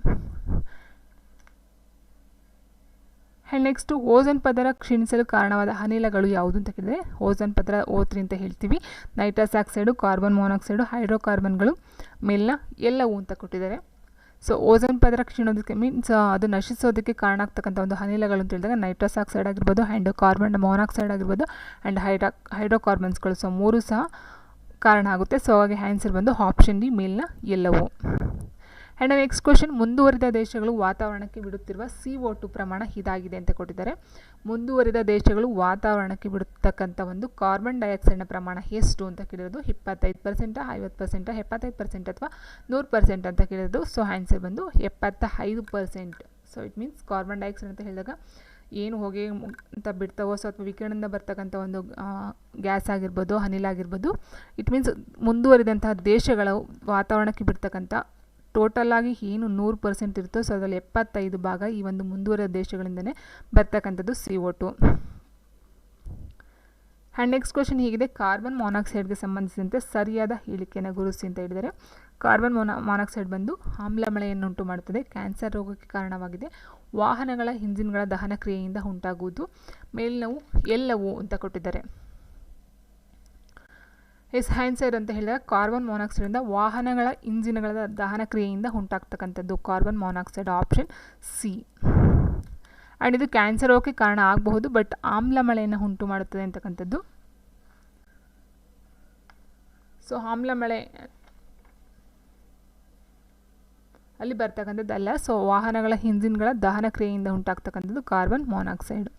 and next ozone ಪದರ ಕ್ಷೀಣಿಸಲು ಕಾರಣವಾದ ಅನಿಲಗಳು ಯಾವುದು ಅಂತ ಕೇಳಿದರೆ ಓಝನ್ ಪದರ ಓತ್ರಿ ಅಂತ ಹೇಳ್ತೀವಿ. ನೈಟ್ರಸ್ ಆಕ್ಸೈಡು ಕಾರ್ಬನ್ ಮೊನಾಕ್ಸೈಡು ಹೈಡ್ರೋಕಾರ್ಬನ್ಗಳು ಮೆಲ್ಲ ಎಲ್ಲವೂ ಅಂತ ಕೊಟ್ಟಿದ್ದಾರೆ. ಸೊ ಓಝೋನ್ ಪದರ ಕ್ಷೀಣೋದಕ್ಕೆ ಮೀನ್ಸ್ ಅದು ನಶಿಸೋದಕ್ಕೆ ಕಾರಣ ಆಗ್ತಕ್ಕಂಥ ಒಂದು ಅನಿಲಗಳು ಅಂತ ಹೇಳಿದಾಗ ನೈಟ್ರಸ್ ಆಕ್ಸೈಡ್ ಆಗಿರ್ಬೋದು ಆ್ಯಂಡ್ ಕಾರ್ಬನ್ ಮೊನಾಕ್ಸೈಡ್ ಆಗಿರ್ಬೋದು ಆ್ಯಂಡ್ ಹೈಡ್ರಾ ಹೈಡ್ರೋಕಾರ್ಬನ್ಸ್ಗಳು ಸೊ ಮೂರು ಸಹ ಕಾರಣ ಆಗುತ್ತೆ. ಸೊ ಹಾಗೆ ಆನ್ಸರ್ ಬಂದು ಆಪ್ಷನ್ ಡಿ ಮೇಲಿನ ಎಲ್ಲವೂ. ಆ್ಯಂಡ್ ನೆಕ್ಸ್ಟ್ ಕ್ವಶನ್ ಮುಂದುವರಿದ ದೇಶಗಳು ವಾತಾವರಣಕ್ಕೆ ಬಿಡುತ್ತಿರುವ ಸಿ ಒ ಟು ಪ್ರಮಾಣ ಇದಾಗಿದೆ ಅಂತ ಕೊಟ್ಟಿದ್ದಾರೆ. ಮುಂದುವರಿದ ದೇಶಗಳು ವಾತಾವರಣಕ್ಕೆ ಬಿಡುತ್ತಕ್ಕಂಥ ಒಂದು ಕಾರ್ಬನ್ ಡೈಆಕ್ಸೈಡ್ನ ಪ್ರಮಾಣ ಎಷ್ಟು ಅಂತ ಕೇಳಿರೋದು ಇಪ್ಪತ್ತೈದು ಪರ್ಸೆಂಟ, ಐವತ್ತು ಪರ್ಸೆಂಟ, ಎಪ್ಪತ್ತೈದು ಪರ್ಸೆಂಟ್ ಅಥವಾ ನೂರು ಪರ್ಸೆಂಟ್ ಅಂತ ಕೇಳಿರೋದು. ಸೊ ಆನ್ಸರ್ ಬಂದು ಎಪ್ಪತ್ತ ಐದು percent. So it means carbon dioxide ಅಂತ ಹೇಳಿದಾಗ ಏನು ಹೊಗೆ ಅಂತ ಬಿಡ್ತಾವೋ, ಸೊ, ಅಥವಾ ವಿಕಿರಣದಿಂದ ಬರ್ತಕ್ಕಂಥ ಒಂದು ಗ್ಯಾಸ್ ಆಗಿರ್ಬೋದು, ಅನಿಲ ಆಗಿರ್ಬೋದು ಇಟ್ ಮೀನ್ಸ್ ಮುಂದುವರಿದಂತಹ ದೇಶಗಳ ವಾತಾವರಣಕ್ಕೆ ಬಿಡ್ತಕ್ಕಂಥ ಟೋಟಲಾಗಿ ಏನು ನೂರು ಪರ್ಸೆಂಟ್ ಇರುತ್ತೋ ಸೊ ಅದರಲ್ಲಿ ಎಪ್ಪತ್ತೈದು ಭಾಗ ಈ ಒಂದು ಮುಂದುವರೆದ ದೇಶಗಳಿಂದನೇ ಬರ್ತಕ್ಕಂಥದ್ದು C O two and next question ಹೀಗಿದೆ. ಕಾರ್ಬನ್ ಮೊನಾಕ್ಸೈಡ್ಗೆ ಸಂಬಂಧಿಸಿದಂತೆ ಸರಿಯಾದ ಹೇಳಿಕೆಯನ್ನು ಗುರುಸಿ ಅಂತ ಹೇಳಿದರೆ ಕಾರ್ಬನ್ ಮೊನಾ ಮಾನಾಕ್ಸೈಡ್ ಬಂದು ಆಮ್ಲಮಳೆಯನ್ನುಂಟು ಮಾಡುತ್ತದೆ. ಕ್ಯಾನ್ಸರ್ ರೋಗಕ್ಕೆ ಕಾರಣವಾಗಿದೆ. ವಾಹನಗಳ ಇಂಜಿನ್ಗಳ ದಹನ ಕ್ರಿಯೆಯಿಂದ ಉಂಟಾಗುವುದು. ಮೇಲಿನವು ಎಲ್ಲವೂ ಅಂತ ಕೊಟ್ಟಿದ್ದಾರೆ. ಎಸ್ ಹ್ಯಾಂಡ್ಸೈಡ್ ಅಂತ ಹೇಳಿದಾಗ ಕಾರ್ಬನ್ ಮೊನಾಕ್ಸೈಡಿಂದ ವಾಹನಗಳ ಇಂಜಿನ್ಗಳ ದಹನ ಕ್ರಿಯೆಯಿಂದ ಉಂಟಾಗ್ತಕ್ಕಂಥದ್ದು. Carbon monoxide option C and ಇದು ಕ್ಯಾನ್ಸರ್ ಹೋಗಿ ಕಾರಣ ಆಗಬಹುದು ಬಟ್ ಆಮ್ಲ ಮಳೆಯನ್ನು ಉಂಟು ಮಾಡುತ್ತದೆ ಅಂತಕ್ಕಂಥದ್ದು. ಸೊ ಆಮ್ಲ ಮಳೆ ಅಲ್ಲಿ ಬರ್ತಕ್ಕಂಥದ್ದಲ್ಲ. ಸೊ ವಾಹನಗಳ ಇಂಜಿನ್ಗಳ ದಹನ ಕ್ರಿಯೆಯಿಂದ ಉಂಟಾಗ್ತಕ್ಕಂಥದ್ದು carbon monoxide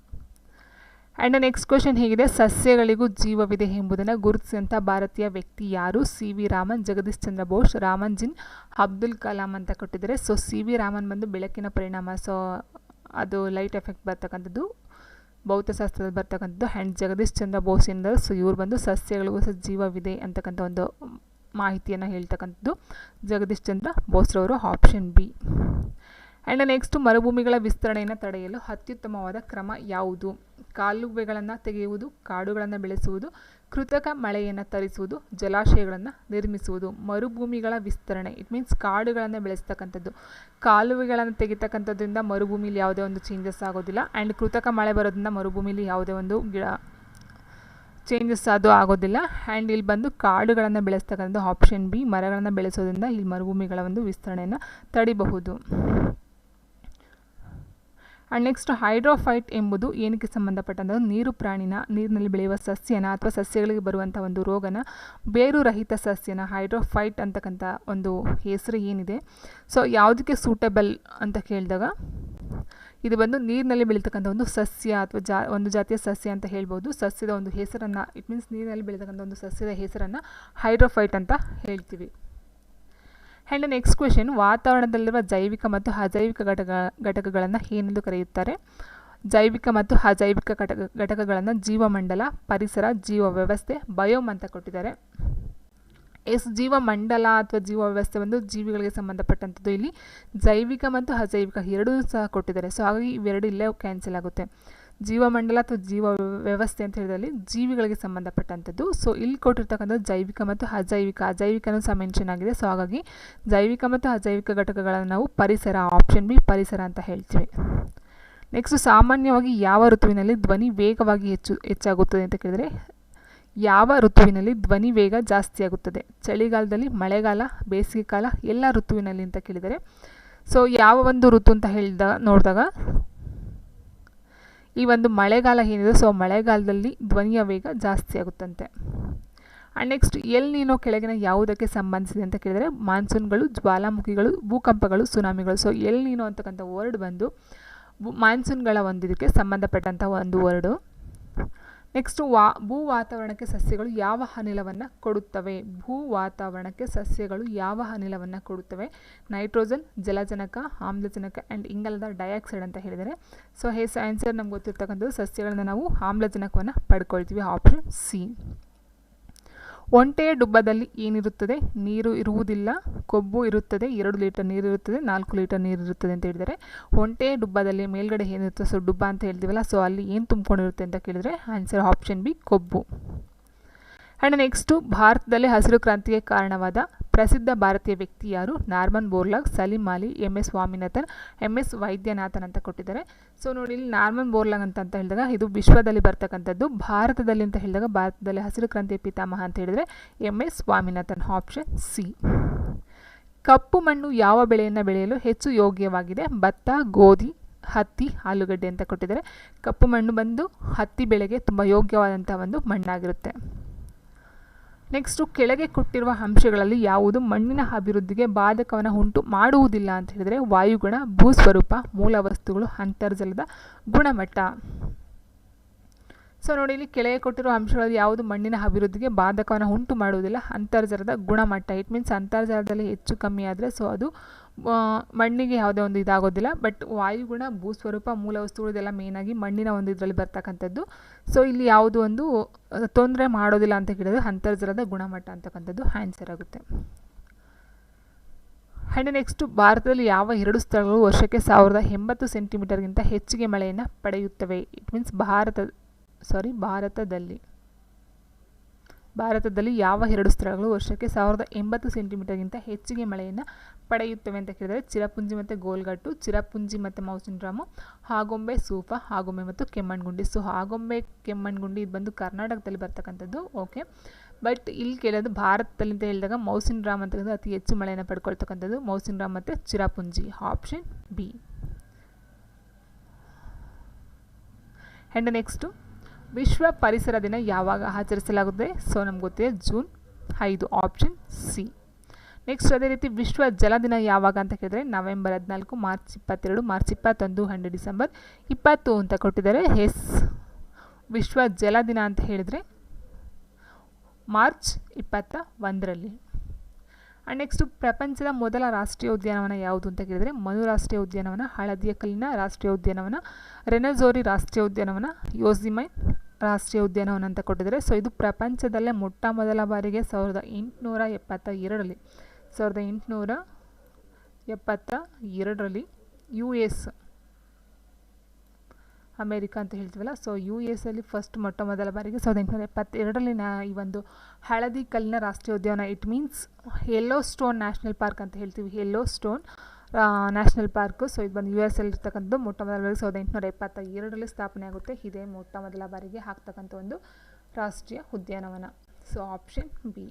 and next question ಹೇಗಿದೆ, ಸಸ್ಯಗಳಿಗೂ ಜೀವವಿದೆ ಎಂಬುದನ್ನು ಗುರುತಿಸಿದಂಥ ಭಾರತೀಯ ವ್ಯಕ್ತಿ ಯಾರು? ಸಿ ವಿ ರಾಮನ್, ಜಗದೀಶ್ ಚಂದ್ರ ಬೋಸ್, ರಾಮನ್ ಜಿನ್, ಅಬ್ದುಲ್ ಕಲಾಂ ಅಂತ ಕೊಟ್ಟಿದ್ದಾರೆ. ಸೊ ಸಿ ವಿ ರಾಮನ್ ಬಂದು ಬೆಳಕಿನ ಪರಿಣಾಮ ಸೊ ಅದು ಲೈಟ್ ಎಫೆಕ್ಟ್ ಬರ್ತಕ್ಕಂಥದ್ದು, ಭೌತಶಾಸ್ತ್ರದಲ್ಲಿ ಬರ್ತಕ್ಕಂಥದ್ದು ಆ್ಯಂಡ್ ಜಗದೀಶ್ ಚಂದ್ರ ಬೋಸ್ ಇಂದ ಸೊ ಇವ್ರು ಬಂದು ಸಸ್ಯಗಳಿಗೂ ಸಹ ಜೀವವಿದೆ ಅಂತಕ್ಕಂಥ ಒಂದು ಮಾಹಿತಿಯನ್ನು ಹೇಳ್ತಕ್ಕಂಥದ್ದು ಜಗದೀಶ್ ಚಂದ್ರ ಬೋಸ್ರವರು ಆಪ್ಷನ್ ಬಿ ಆ್ಯಂಡ್ ನೆಕ್ಸ್ಟ್ ಮರುಭೂಮಿಗಳ ವಿಸ್ತರಣೆಯನ್ನು ತಡೆಯಲು ಅತ್ಯುತ್ತಮವಾದ ಕ್ರಮ ಯಾವುದು? ಕಾಲುವೆಗಳನ್ನು ತೆಗೆಯುವುದು, ಕಾಡುಗಳನ್ನು ಬೆಳೆಸುವುದು, ಕೃತಕ ಮಳೆಯನ್ನು ತರಿಸುವುದು, ಜಲಾಶಯಗಳನ್ನು ನಿರ್ಮಿಸುವುದು. ಮರುಭೂಮಿಗಳ ವಿಸ್ತರಣೆ ಇಟ್ ಮೀನ್ಸ್ ಕಾಡುಗಳನ್ನು ಬೆಳೆಸ್ತಕ್ಕಂಥದ್ದು. ಕಾಲುವೆಗಳನ್ನು ತೆಗಿತಕ್ಕಂಥದ್ರಿಂದ ಮರುಭೂಮಿಲಿ ಯಾವುದೇ ಒಂದು ಚೇಂಜಸ್ ಆಗೋದಿಲ್ಲ. ಆ್ಯಂಡ್ ಕೃತಕ ಮಳೆ ಬರೋದ್ರಿಂದ ಮರುಭೂಮಿಲಿ ಯಾವುದೇ ಒಂದು ಗಿಡ ಚೇಂಜಸ್ ಅದು ಆಗೋದಿಲ್ಲ. ಆ್ಯಂಡ್ ಇಲ್ಲಿ ಬಂದು ಕಾಡುಗಳನ್ನು ಬೆಳೆಸ್ತಕ್ಕಂಥ ಆಪ್ಷನ್ ಬಿ ಮರಗಳನ್ನು ಬೆಳೆಸೋದ್ರಿಂದ ಇಲ್ಲಿ ಮರುಭೂಮಿಗಳ ಒಂದು ವಿಸ್ತರಣೆಯನ್ನು ತಡಿಬಹುದು. ಆ್ಯಂಡ್ ನೆಕ್ಸ್ಟ್ ಹೈಡ್ರೋಫೈಟ್ ಎಂಬುದು ಏನಕ್ಕೆ ಸಂಬಂಧಪಟ್ಟಂಥ ನೀರು ಪ್ರಾಣಿನ, ನೀರಿನಲ್ಲಿ ಬೆಳೆಯುವ ಸಸ್ಯನ ಅಥವಾ ಸಸ್ಯಗಳಿಗೆ ಬರುವಂಥ ಒಂದು ರೋಗನ, ಬೇರು ರಹಿತ ಸಸ್ಯನ ಹೈಡ್ರೋಫೈಟ್ ಅಂತಕ್ಕಂಥ ಒಂದು ಹೆಸರು ಏನಿದೆ. ಸೊ ಯಾವುದಕ್ಕೆ ಸೂಟಬಲ್ ಅಂತ ಕೇಳಿದಾಗ, ಇದು ಬಂದು ನೀರಿನಲ್ಲಿ ಬೆಳೀತಕ್ಕಂಥ ಒಂದು ಸಸ್ಯ ಅಥವಾ ಜಾ, ಒಂದು ಜಾತಿಯ ಸಸ್ಯ ಅಂತ ಹೇಳ್ಬೋದು. ಸಸ್ಯದ ಒಂದು ಹೆಸರನ್ನು ಇಟ್ ಮೀನ್ಸ್ ನೀರಿನಲ್ಲಿ ಬೆಳೀತಕ್ಕಂಥ ಒಂದು ಸಸ್ಯದ ಹೆಸರನ್ನು ಹೈಡ್ರೋಫೈಟ್ ಅಂತ ಹೇಳ್ತೀವಿ. ಆ್ಯಂಡ್ ನೆಕ್ಸ್ಟ್ ಕ್ವೆಶನ್ ವಾತಾವರಣದಲ್ಲಿರುವ ಜೈವಿಕ ಮತ್ತು ಅಜೈವಿಕ ಘಟಕ, ಘಟಕಗಳನ್ನು ಏನೆಂದು ಕರೆಯುತ್ತಾರೆ? ಜೈವಿಕ ಮತ್ತು ಅಜೈವಿಕ ಘಟಕ, ಘಟಕಗಳನ್ನು ಜೀವಮಂಡಲ, ಪರಿಸರ ಜೀವ ವ್ಯವಸ್ಥೆ ಬಯೋಮ್ ಅಂತ ಕೊಟ್ಟಿದ್ದಾರೆ. ಎಸ್, ಜೀವಮಂಡಲ ಅಥವಾ ಜೀವ ವ್ಯವಸ್ಥೆ ಒಂದು ಜೀವಿಗಳಿಗೆ ಸಂಬಂಧಪಟ್ಟಂಥದ್ದು. ಇಲ್ಲಿ ಜೈವಿಕ ಮತ್ತು ಅಜೈವಿಕ ಎರಡೂ ಸಹ ಕೊಟ್ಟಿದ್ದಾರೆ. ಸೊ ಹಾಗಾಗಿ ಇವೆರಡು ಇಲ್ಲೇ ಕ್ಯಾನ್ಸಲ್ ಆಗುತ್ತೆ. ಜೀವಮಂಡಲ ಅಥವಾ ಜೀವ ವ್ಯವಸ್ಥೆ ಅಂತ ಹೇಳಿದಲ್ಲಿ ಜೀವಿಗಳಿಗೆ ಸಂಬಂಧಪಟ್ಟಂಥದ್ದು. ಸೊ ಇಲ್ಲಿ ಕೊಟ್ಟಿರ್ತಕ್ಕಂಥ ಜೈವಿಕ ಮತ್ತು ಅಜೈವಿಕ. ಅಜೈವಿಕನೂ ಸಹ ಮೆನ್ಷನ್ ಆಗಿದೆ. ಸೊ ಹಾಗಾಗಿ ಜೈವಿಕ ಮತ್ತು ಅಜೈವಿಕ ಘಟಕಗಳನ್ನು ನಾವು ಪರಿಸರ ಆಪ್ಷನ್ ಬಿ ಪರಿಸರ ಅಂತ ಹೇಳ್ತೀವಿ. ನೆಕ್ಸ್ಟ್ ಸಾಮಾನ್ಯವಾಗಿ ಯಾವ ಋತುವಿನಲ್ಲಿ ಧ್ವನಿ ವೇಗವಾಗಿ ಹೆಚ್ಚು, ಹೆಚ್ಚಾಗುತ್ತದೆ ಅಂತ ಕೇಳಿದರೆ, ಯಾವ ಋತುವಿನಲ್ಲಿ ಧ್ವನಿ ವೇಗ ಜಾಸ್ತಿ ಆಗುತ್ತದೆ? ಚಳಿಗಾಲದಲ್ಲಿ ಮಳೆಗಾಲ, ಬೇಸಿಗೆ ಕಾಲ, ಎಲ್ಲ ಋತುವಿನಲ್ಲಿ ಅಂತ ಕೇಳಿದರೆ. ಸೊ ಯಾವ ಒಂದು ಋತು ಅಂತ ಹೇಳಿದ, ನೋಡಿದಾಗ ಈ ಒಂದು ಮಳೆಗಾಲ ಏನಿದೆ ಸೊ ಮಳೆಗಾಲದಲ್ಲಿ ಧ್ವನಿಯ ವೇಗ ಜಾಸ್ತಿ ಆಗುತ್ತಂತೆ. ಆ್ಯಂಡ್ ನೆಕ್ಸ್ಟ್ ಎಲ್ ನೀನೋ ಕೆಳಗಿನ ಯಾವುದಕ್ಕೆ ಸಂಬಂಧಿಸಿದೆ ಅಂತ ಕೇಳಿದರೆ, ಮಾನ್ಸೂನ್ಗಳು, ಜ್ವಾಲಾಮುಖಿಗಳು, ಭೂಕಂಪಗಳು, ಸುನಾಮಿಗಳು. ಸೊ ಎಲ್ ನೀನೋ ಅಂತಕ್ಕಂಥ ವರ್ಡ್ ಬಂದು ಮಾನ್ಸೂನ್ಗಳ ಒಂದು ಇದಕ್ಕೆ ಸಂಬಂಧಪಟ್ಟಂಥ ಒಂದು ವರ್ಡು ನೆಕ್ಸ್ಟು ವಾ, ಭೂ ವಾತಾವರಣಕ್ಕೆ ಸಸ್ಯಗಳು ಯಾವ ಅನಿಲವನ್ನು ಕೊಡುತ್ತವೆ? ಭೂ ವಾತಾವರಣಕ್ಕೆ ಸಸ್ಯಗಳು ಯಾವ ಅನಿಲವನ್ನು ಕೊಡುತ್ತವೆ? ನೈಟ್ರೋಜನ್ ಜಲಜನಕ, ಆಮ್ಲಜನಕ ಆ್ಯಂಡ್ ಇಂಗಾಲದ ಡೈಆಕ್ಸೈಡ್ ಅಂತ ಹೇಳಿದರೆ. ಸೊ ಹೇಸ್ ಆನ್ಸರ್ ನಮ್ಗೆ ಗೊತ್ತಿರ್ತಕ್ಕಂಥದ್ದು ಸಸ್ಯಗಳಿಂದ ನಾವು ಆಮ್ಲಜನಕವನ್ನು ಪಡ್ಕೊಳ್ತೀವಿ. Option C ಒಂಟೆಯ ಡುಬ್ಬದಲ್ಲಿ ಏನಿರುತ್ತದೆ? ನೀರು ಇರುವುದಿಲ್ಲ, ಕೊಬ್ಬು ಇರುತ್ತದೆ, ಎರಡು ಲೀಟರ್ ನೀರು ಇರುತ್ತದೆ, ನಾಲ್ಕು ಲೀಟರ್ ನೀರು ಇರುತ್ತದೆ ಅಂತ ಹೇಳಿದರೆ ಒಂಟೆಯ ಡುಬ್ಬದಲ್ಲಿ ಮೇಲ್ಗಡೆ ಏನಿರುತ್ತೆ, ಸೊ ಡುಬ್ಬ ಅಂತ ಹೇಳ್ತೀವಲ್ಲ, ಸೊ ಅಲ್ಲಿ ಏನು ತುಂಬಿಕೊಂಡಿರುತ್ತೆ ಅಂತ ಕೇಳಿದರೆ ಆನ್ಸರ್ ಆಪ್ಷನ್ ಬಿ ಕೊಬ್ಬು. ಆ್ಯಂಡ್ ನೆಕ್ಸ್ಟು ಭಾರತದಲ್ಲಿ ಹಸಿರು ಕ್ರಾಂತಿಗೆ ಕಾರಣವಾದ ಪ್ರಸಿದ್ಧ ಭಾರತೀಯ ವ್ಯಕ್ತಿ ಯಾರು? Norman Borlaug, Salim Ali M S Swaminathan M S Vaidyanathan ಅಂತ ಕೊಟ್ಟಿದ್ದಾರೆ. ಸೊ ನೋಡಿ, ಇಲ್ಲಿ ನಾರ್ಮನ್ ಬೋರ್ಲಾಗ್ ಅಂತ ಅಂತ ಹೇಳಿದಾಗ, ಇದು ವಿಶ್ವದಲ್ಲಿ ಬರ್ತಕ್ಕಂಥದ್ದು, ಭಾರತದಲ್ಲಿ ಅಂತ ಹೇಳಿದಾಗ ಭಾರತದಲ್ಲಿ ಹಸಿರು ಕ್ರಾಂತಿಯ ಪಿತಾಮಹ ಅಂತ ಹೇಳಿದರೆ M S Swaminathan, option C. ಕಪ್ಪು ಮಣ್ಣು ಯಾವ ಬೆಳೆಯನ್ನು ಬೆಳೆಯಲು ಹೆಚ್ಚು ಯೋಗ್ಯವಾಗಿದೆ? ಭತ್ತ, ಗೋಧಿ, ಹತ್ತಿ, ಆಲೂಗಡ್ಡೆ ಅಂತ ಕೊಟ್ಟಿದ್ದಾರೆ. ಕಪ್ಪು ಮಣ್ಣು ಬಂದು ಹತ್ತಿ ಬೆಳೆಗೆ ತುಂಬ ಯೋಗ್ಯವಾದಂಥ ಒಂದು ಮಣ್ಣಾಗಿರುತ್ತೆ. ನೆಕ್ಸ್ಟು ಕೆಳಗೆ ಕೊಟ್ಟಿರುವ ಅಂಶಗಳಲ್ಲಿ ಯಾವುದು ಮಣ್ಣಿನ ಅಭಿವೃದ್ಧಿಗೆ ಬಾಧಕವನ್ನು ಉಂಟು ಮಾಡುವುದಿಲ್ಲ ಅಂತ ಹೇಳಿದರೆ ವಾಯುಗುಣ, ಭೂಸ್ವರೂಪ ಮೂಲ ವಸ್ತುಗಳು ಅಂತರ್ಜಲದ ಗುಣಮಟ್ಟ. ಸೊ ನೋಡಿ, ಇಲ್ಲಿ ಕೆಳಗೆ ಕೊಟ್ಟಿರುವ ಅಂಶಗಳಲ್ಲಿ ಯಾವುದು ಮಣ್ಣಿನ ಅಭಿವೃದ್ಧಿಗೆ ಬಾಧಕವನ್ನು ಉಂಟು ಮಾಡುವುದಿಲ್ಲ, ಅಂತರ್ಜಲದ ಗುಣಮಟ್ಟ. ಇಟ್ ಮೀನ್ಸ್ ಅಂತರ್ಜಲದಲ್ಲಿ ಹೆಚ್ಚು ಕಮ್ಮಿ ಆದರೆ ಸೊ ಅದು ಮಣ್ಣಿಗೆ ಯಾವುದೇ ಒಂದು ಇದಾಗೋದಿಲ್ಲ ಬಟ್ ವಾಯುಗುಣ ಭೂಸ್ವರೂಪ ಮೂಲ ವಸ್ತುಗಳು ಇದೆಲ್ಲ ಮೇಯ್ನಾಗಿ ಮಣ್ಣಿನ ಒಂದು ಇದರಲ್ಲಿ ಬರ್ತಕ್ಕಂಥದ್ದು. ಸೊ ಇಲ್ಲಿ ಯಾವುದು ಒಂದು ತೊಂದರೆ ಮಾಡೋದಿಲ್ಲ ಅಂತ ಕೇಳಿದ್ರೆ ಅಂತರ್ಜಲದ ಗುಣಮಟ್ಟ ಅಂತಕ್ಕಂಥದ್ದು ಆನ್ಸರ್ ಆಗುತ್ತೆ. ಆ್ಯಂಡ್ ನೆಕ್ಸ್ಟು ಭಾರತದಲ್ಲಿ ಯಾವ ಎರಡು ಸ್ಥಳಗಳು ವರ್ಷಕ್ಕೆ ಸಾವಿರದ ಎಂಬತ್ತು ಸೆಂಟಿಮೀಟರ್ಗಿಂತ ಹೆಚ್ಚಿಗೆ ಮಳೆಯನ್ನು ಪಡೆಯುತ್ತವೆ? ಇಟ್ ಮೀನ್ಸ್ ಭಾರತ ಸಾರಿ ಭಾರತದಲ್ಲಿ. ಭಾರತದಲ್ಲಿ ಯಾವ ಎರಡು ಸ್ಥಳಗಳು ವರ್ಷಕ್ಕೆ ಸಾವಿರದ ಎಂಬತ್ತು ಸೆಂಟಿಮೀಟರ್ಗಿಂತ ಹೆಚ್ಚಿಗೆ ಮಳೆಯನ್ನು ಪಡೆಯುತ್ತವೆ ಅಂತ ಕೇಳಿದರೆ ಚಿರಪುಂಜಿ ಮತ್ತು ಗೋಲ್ಗಟ್ಟು, ಚಿರಪುಂಜಿ ಮತ್ತು ಮೌಸಿನ್ ರಾಮು ಹಾಗೊಂಬೆ ಸೂಫ, ಹಾಗೊಂಬೆ ಮತ್ತು ಕೆಮ್ಮಣ್ಗುಂಡಿ ಸೊ ಹಾಗೊಂಬೆ ಕೆಮ್ಮಣ್ಗುಂಡಿ ಇದು ಬಂದು ಕರ್ನಾಟಕದಲ್ಲಿ ಬರ್ತಕ್ಕಂಥದ್ದು. ಓಕೆ ಬಟ್ ಇಲ್ಲಿ ಕೇಳೋದು ಭಾರತದಲ್ಲಿ ಅಂತ ಹೇಳಿದಾಗ ಮೌಸಿನ್ ಡ್ರಾಮ್ ಅಂತಕ್ಕಂಥ ಅತಿ ಹೆಚ್ಚು ಮಳೆಯನ್ನು ಪಡ್ಕೊಳ್ತಕ್ಕಂಥದ್ದು ಮೌಸಿನ್ ರಾಮ ಮತ್ತು Cherrapunji. Option B and next ವಿಶ್ವ ಪರಿಸರ ದಿನ ಯಾವಾಗ ಆಚರಿಸಲಾಗುತ್ತೆ ಸೊ ನಮ್ಗೆ ಗೊತ್ತಿದೆ ಜೂನ್ ಐದು. ಆಪ್ಷನ್ ಸಿ ನೆಕ್ಸ್ಟ್ ಅದೇ ರೀತಿ ವಿಶ್ವ ಜಲ ದಿನ ಯಾವಾಗ ಅಂತ ಕೇಳಿದ್ರೆ ನವೆಂಬರ್ ಹದಿನಾಲ್ಕು, ಮಾರ್ಚ್ ಇಪ್ಪತ್ತೆರಡು, ಮಾರ್ಚ್ ಇಪ್ಪತ್ತೊಂದು ಹಂಡ್ರೆಡ್ ಡಿಸೆಂಬರ್ ಇಪ್ಪತ್ತು ಅಂತ ಕೊಟ್ಟಿದ್ದಾರೆ. ಎಸ್, ವಿಶ್ವ ಜಲ ದಿನ ಅಂತ ಹೇಳಿದರೆ ಮಾರ್ಚ್ ಇಪ್ಪತ್ತ ಒಂದರಲ್ಲಿ. ಆ್ಯಂಡ್ ನೆಕ್ಸ್ಟು ಪ್ರಪಂಚದ ಮೊದಲ ರಾಷ್ಟ್ರೀಯ ಉದ್ಯಾನವನ ಯಾವುದು ಅಂತ ಕೇಳಿದರೆ ಮನು ರಾಷ್ಟ್ರೀಯ ಉದ್ಯಾನವನ, ಹಳದಿಯ ಕಲ್ಲಿನ ರಾಷ್ಟ್ರೀಯ ಉದ್ಯಾನವನ ರೆನಜೋರಿ ರಾಷ್ಟ್ರೀಯ ಉದ್ಯಾನವನ, ಯೋಸಿಮೈನ್ ರಾಷ್ಟ್ರೀಯ ಉದ್ಯಾನವನ ಅಂತ ಕೊಟ್ಟಿದ್ದಾರೆ. ಸೊ ಇದು ಪ್ರಪಂಚದಲ್ಲೇ ಮೊಟ್ಟ ಮೊದಲ ಬಾರಿಗೆ ಸಾವಿರದ ಎಂಟುನೂರ ಎಪ್ಪತ್ತ ಎರಡರಲ್ಲಿ. ಸಾವಿರದ ಎಂಟುನೂರ ಎಪ್ಪತ್ತ ಎರಡರಲ್ಲಿ ಯು ಎಸ್ ಅಮೇರಿಕಾ ಅಂತ ಹೇಳ್ತೀವಲ್ಲ ಸೊ ಯು ಎಸ್ ಅಲ್ಲಿ ಫಸ್ಟ್ ಮೊಟ್ಟ ಮೊದಲ ಬಾರಿಗೆ ಸಾವಿರದ ಎಂಟುನೂರ ಎಪ್ಪತ್ತೆರಡರಲ್ಲಿ ನಾ ಈ ಒಂದು ಹಳದಿ ಕಲ್ಲಿನ ರಾಷ್ಟ್ರೀಯ ಉದ್ಯಾನ it means Yellowstone national park ಅಂತ ಹೇಳ್ತೀವಿ Yellowstone national park so ಇದು ಬಂದು ಯು ಎಸ್ ಅಲ್ಲಿ ಇರ್ತಕ್ಕಂಥದ್ದು ಮೊಟ್ಟ ಮೊದಲ ಬಾರಿಗೆ ಸಾವಿರದ ಎಂಟುನೂರ ಎಪ್ಪತ್ತ ಎರಡರಲ್ಲಿ ಸ್ಥಾಪನೆ ಆಗುತ್ತೆ. ಇದೇ ಮೊಟ್ಟ ಮೊದಲ ಬಾರಿಗೆ ಹಾಕ್ತಕ್ಕಂಥ ಒಂದು ರಾಷ್ಟ್ರೀಯ ಉದ್ಯಾನವನ. So option B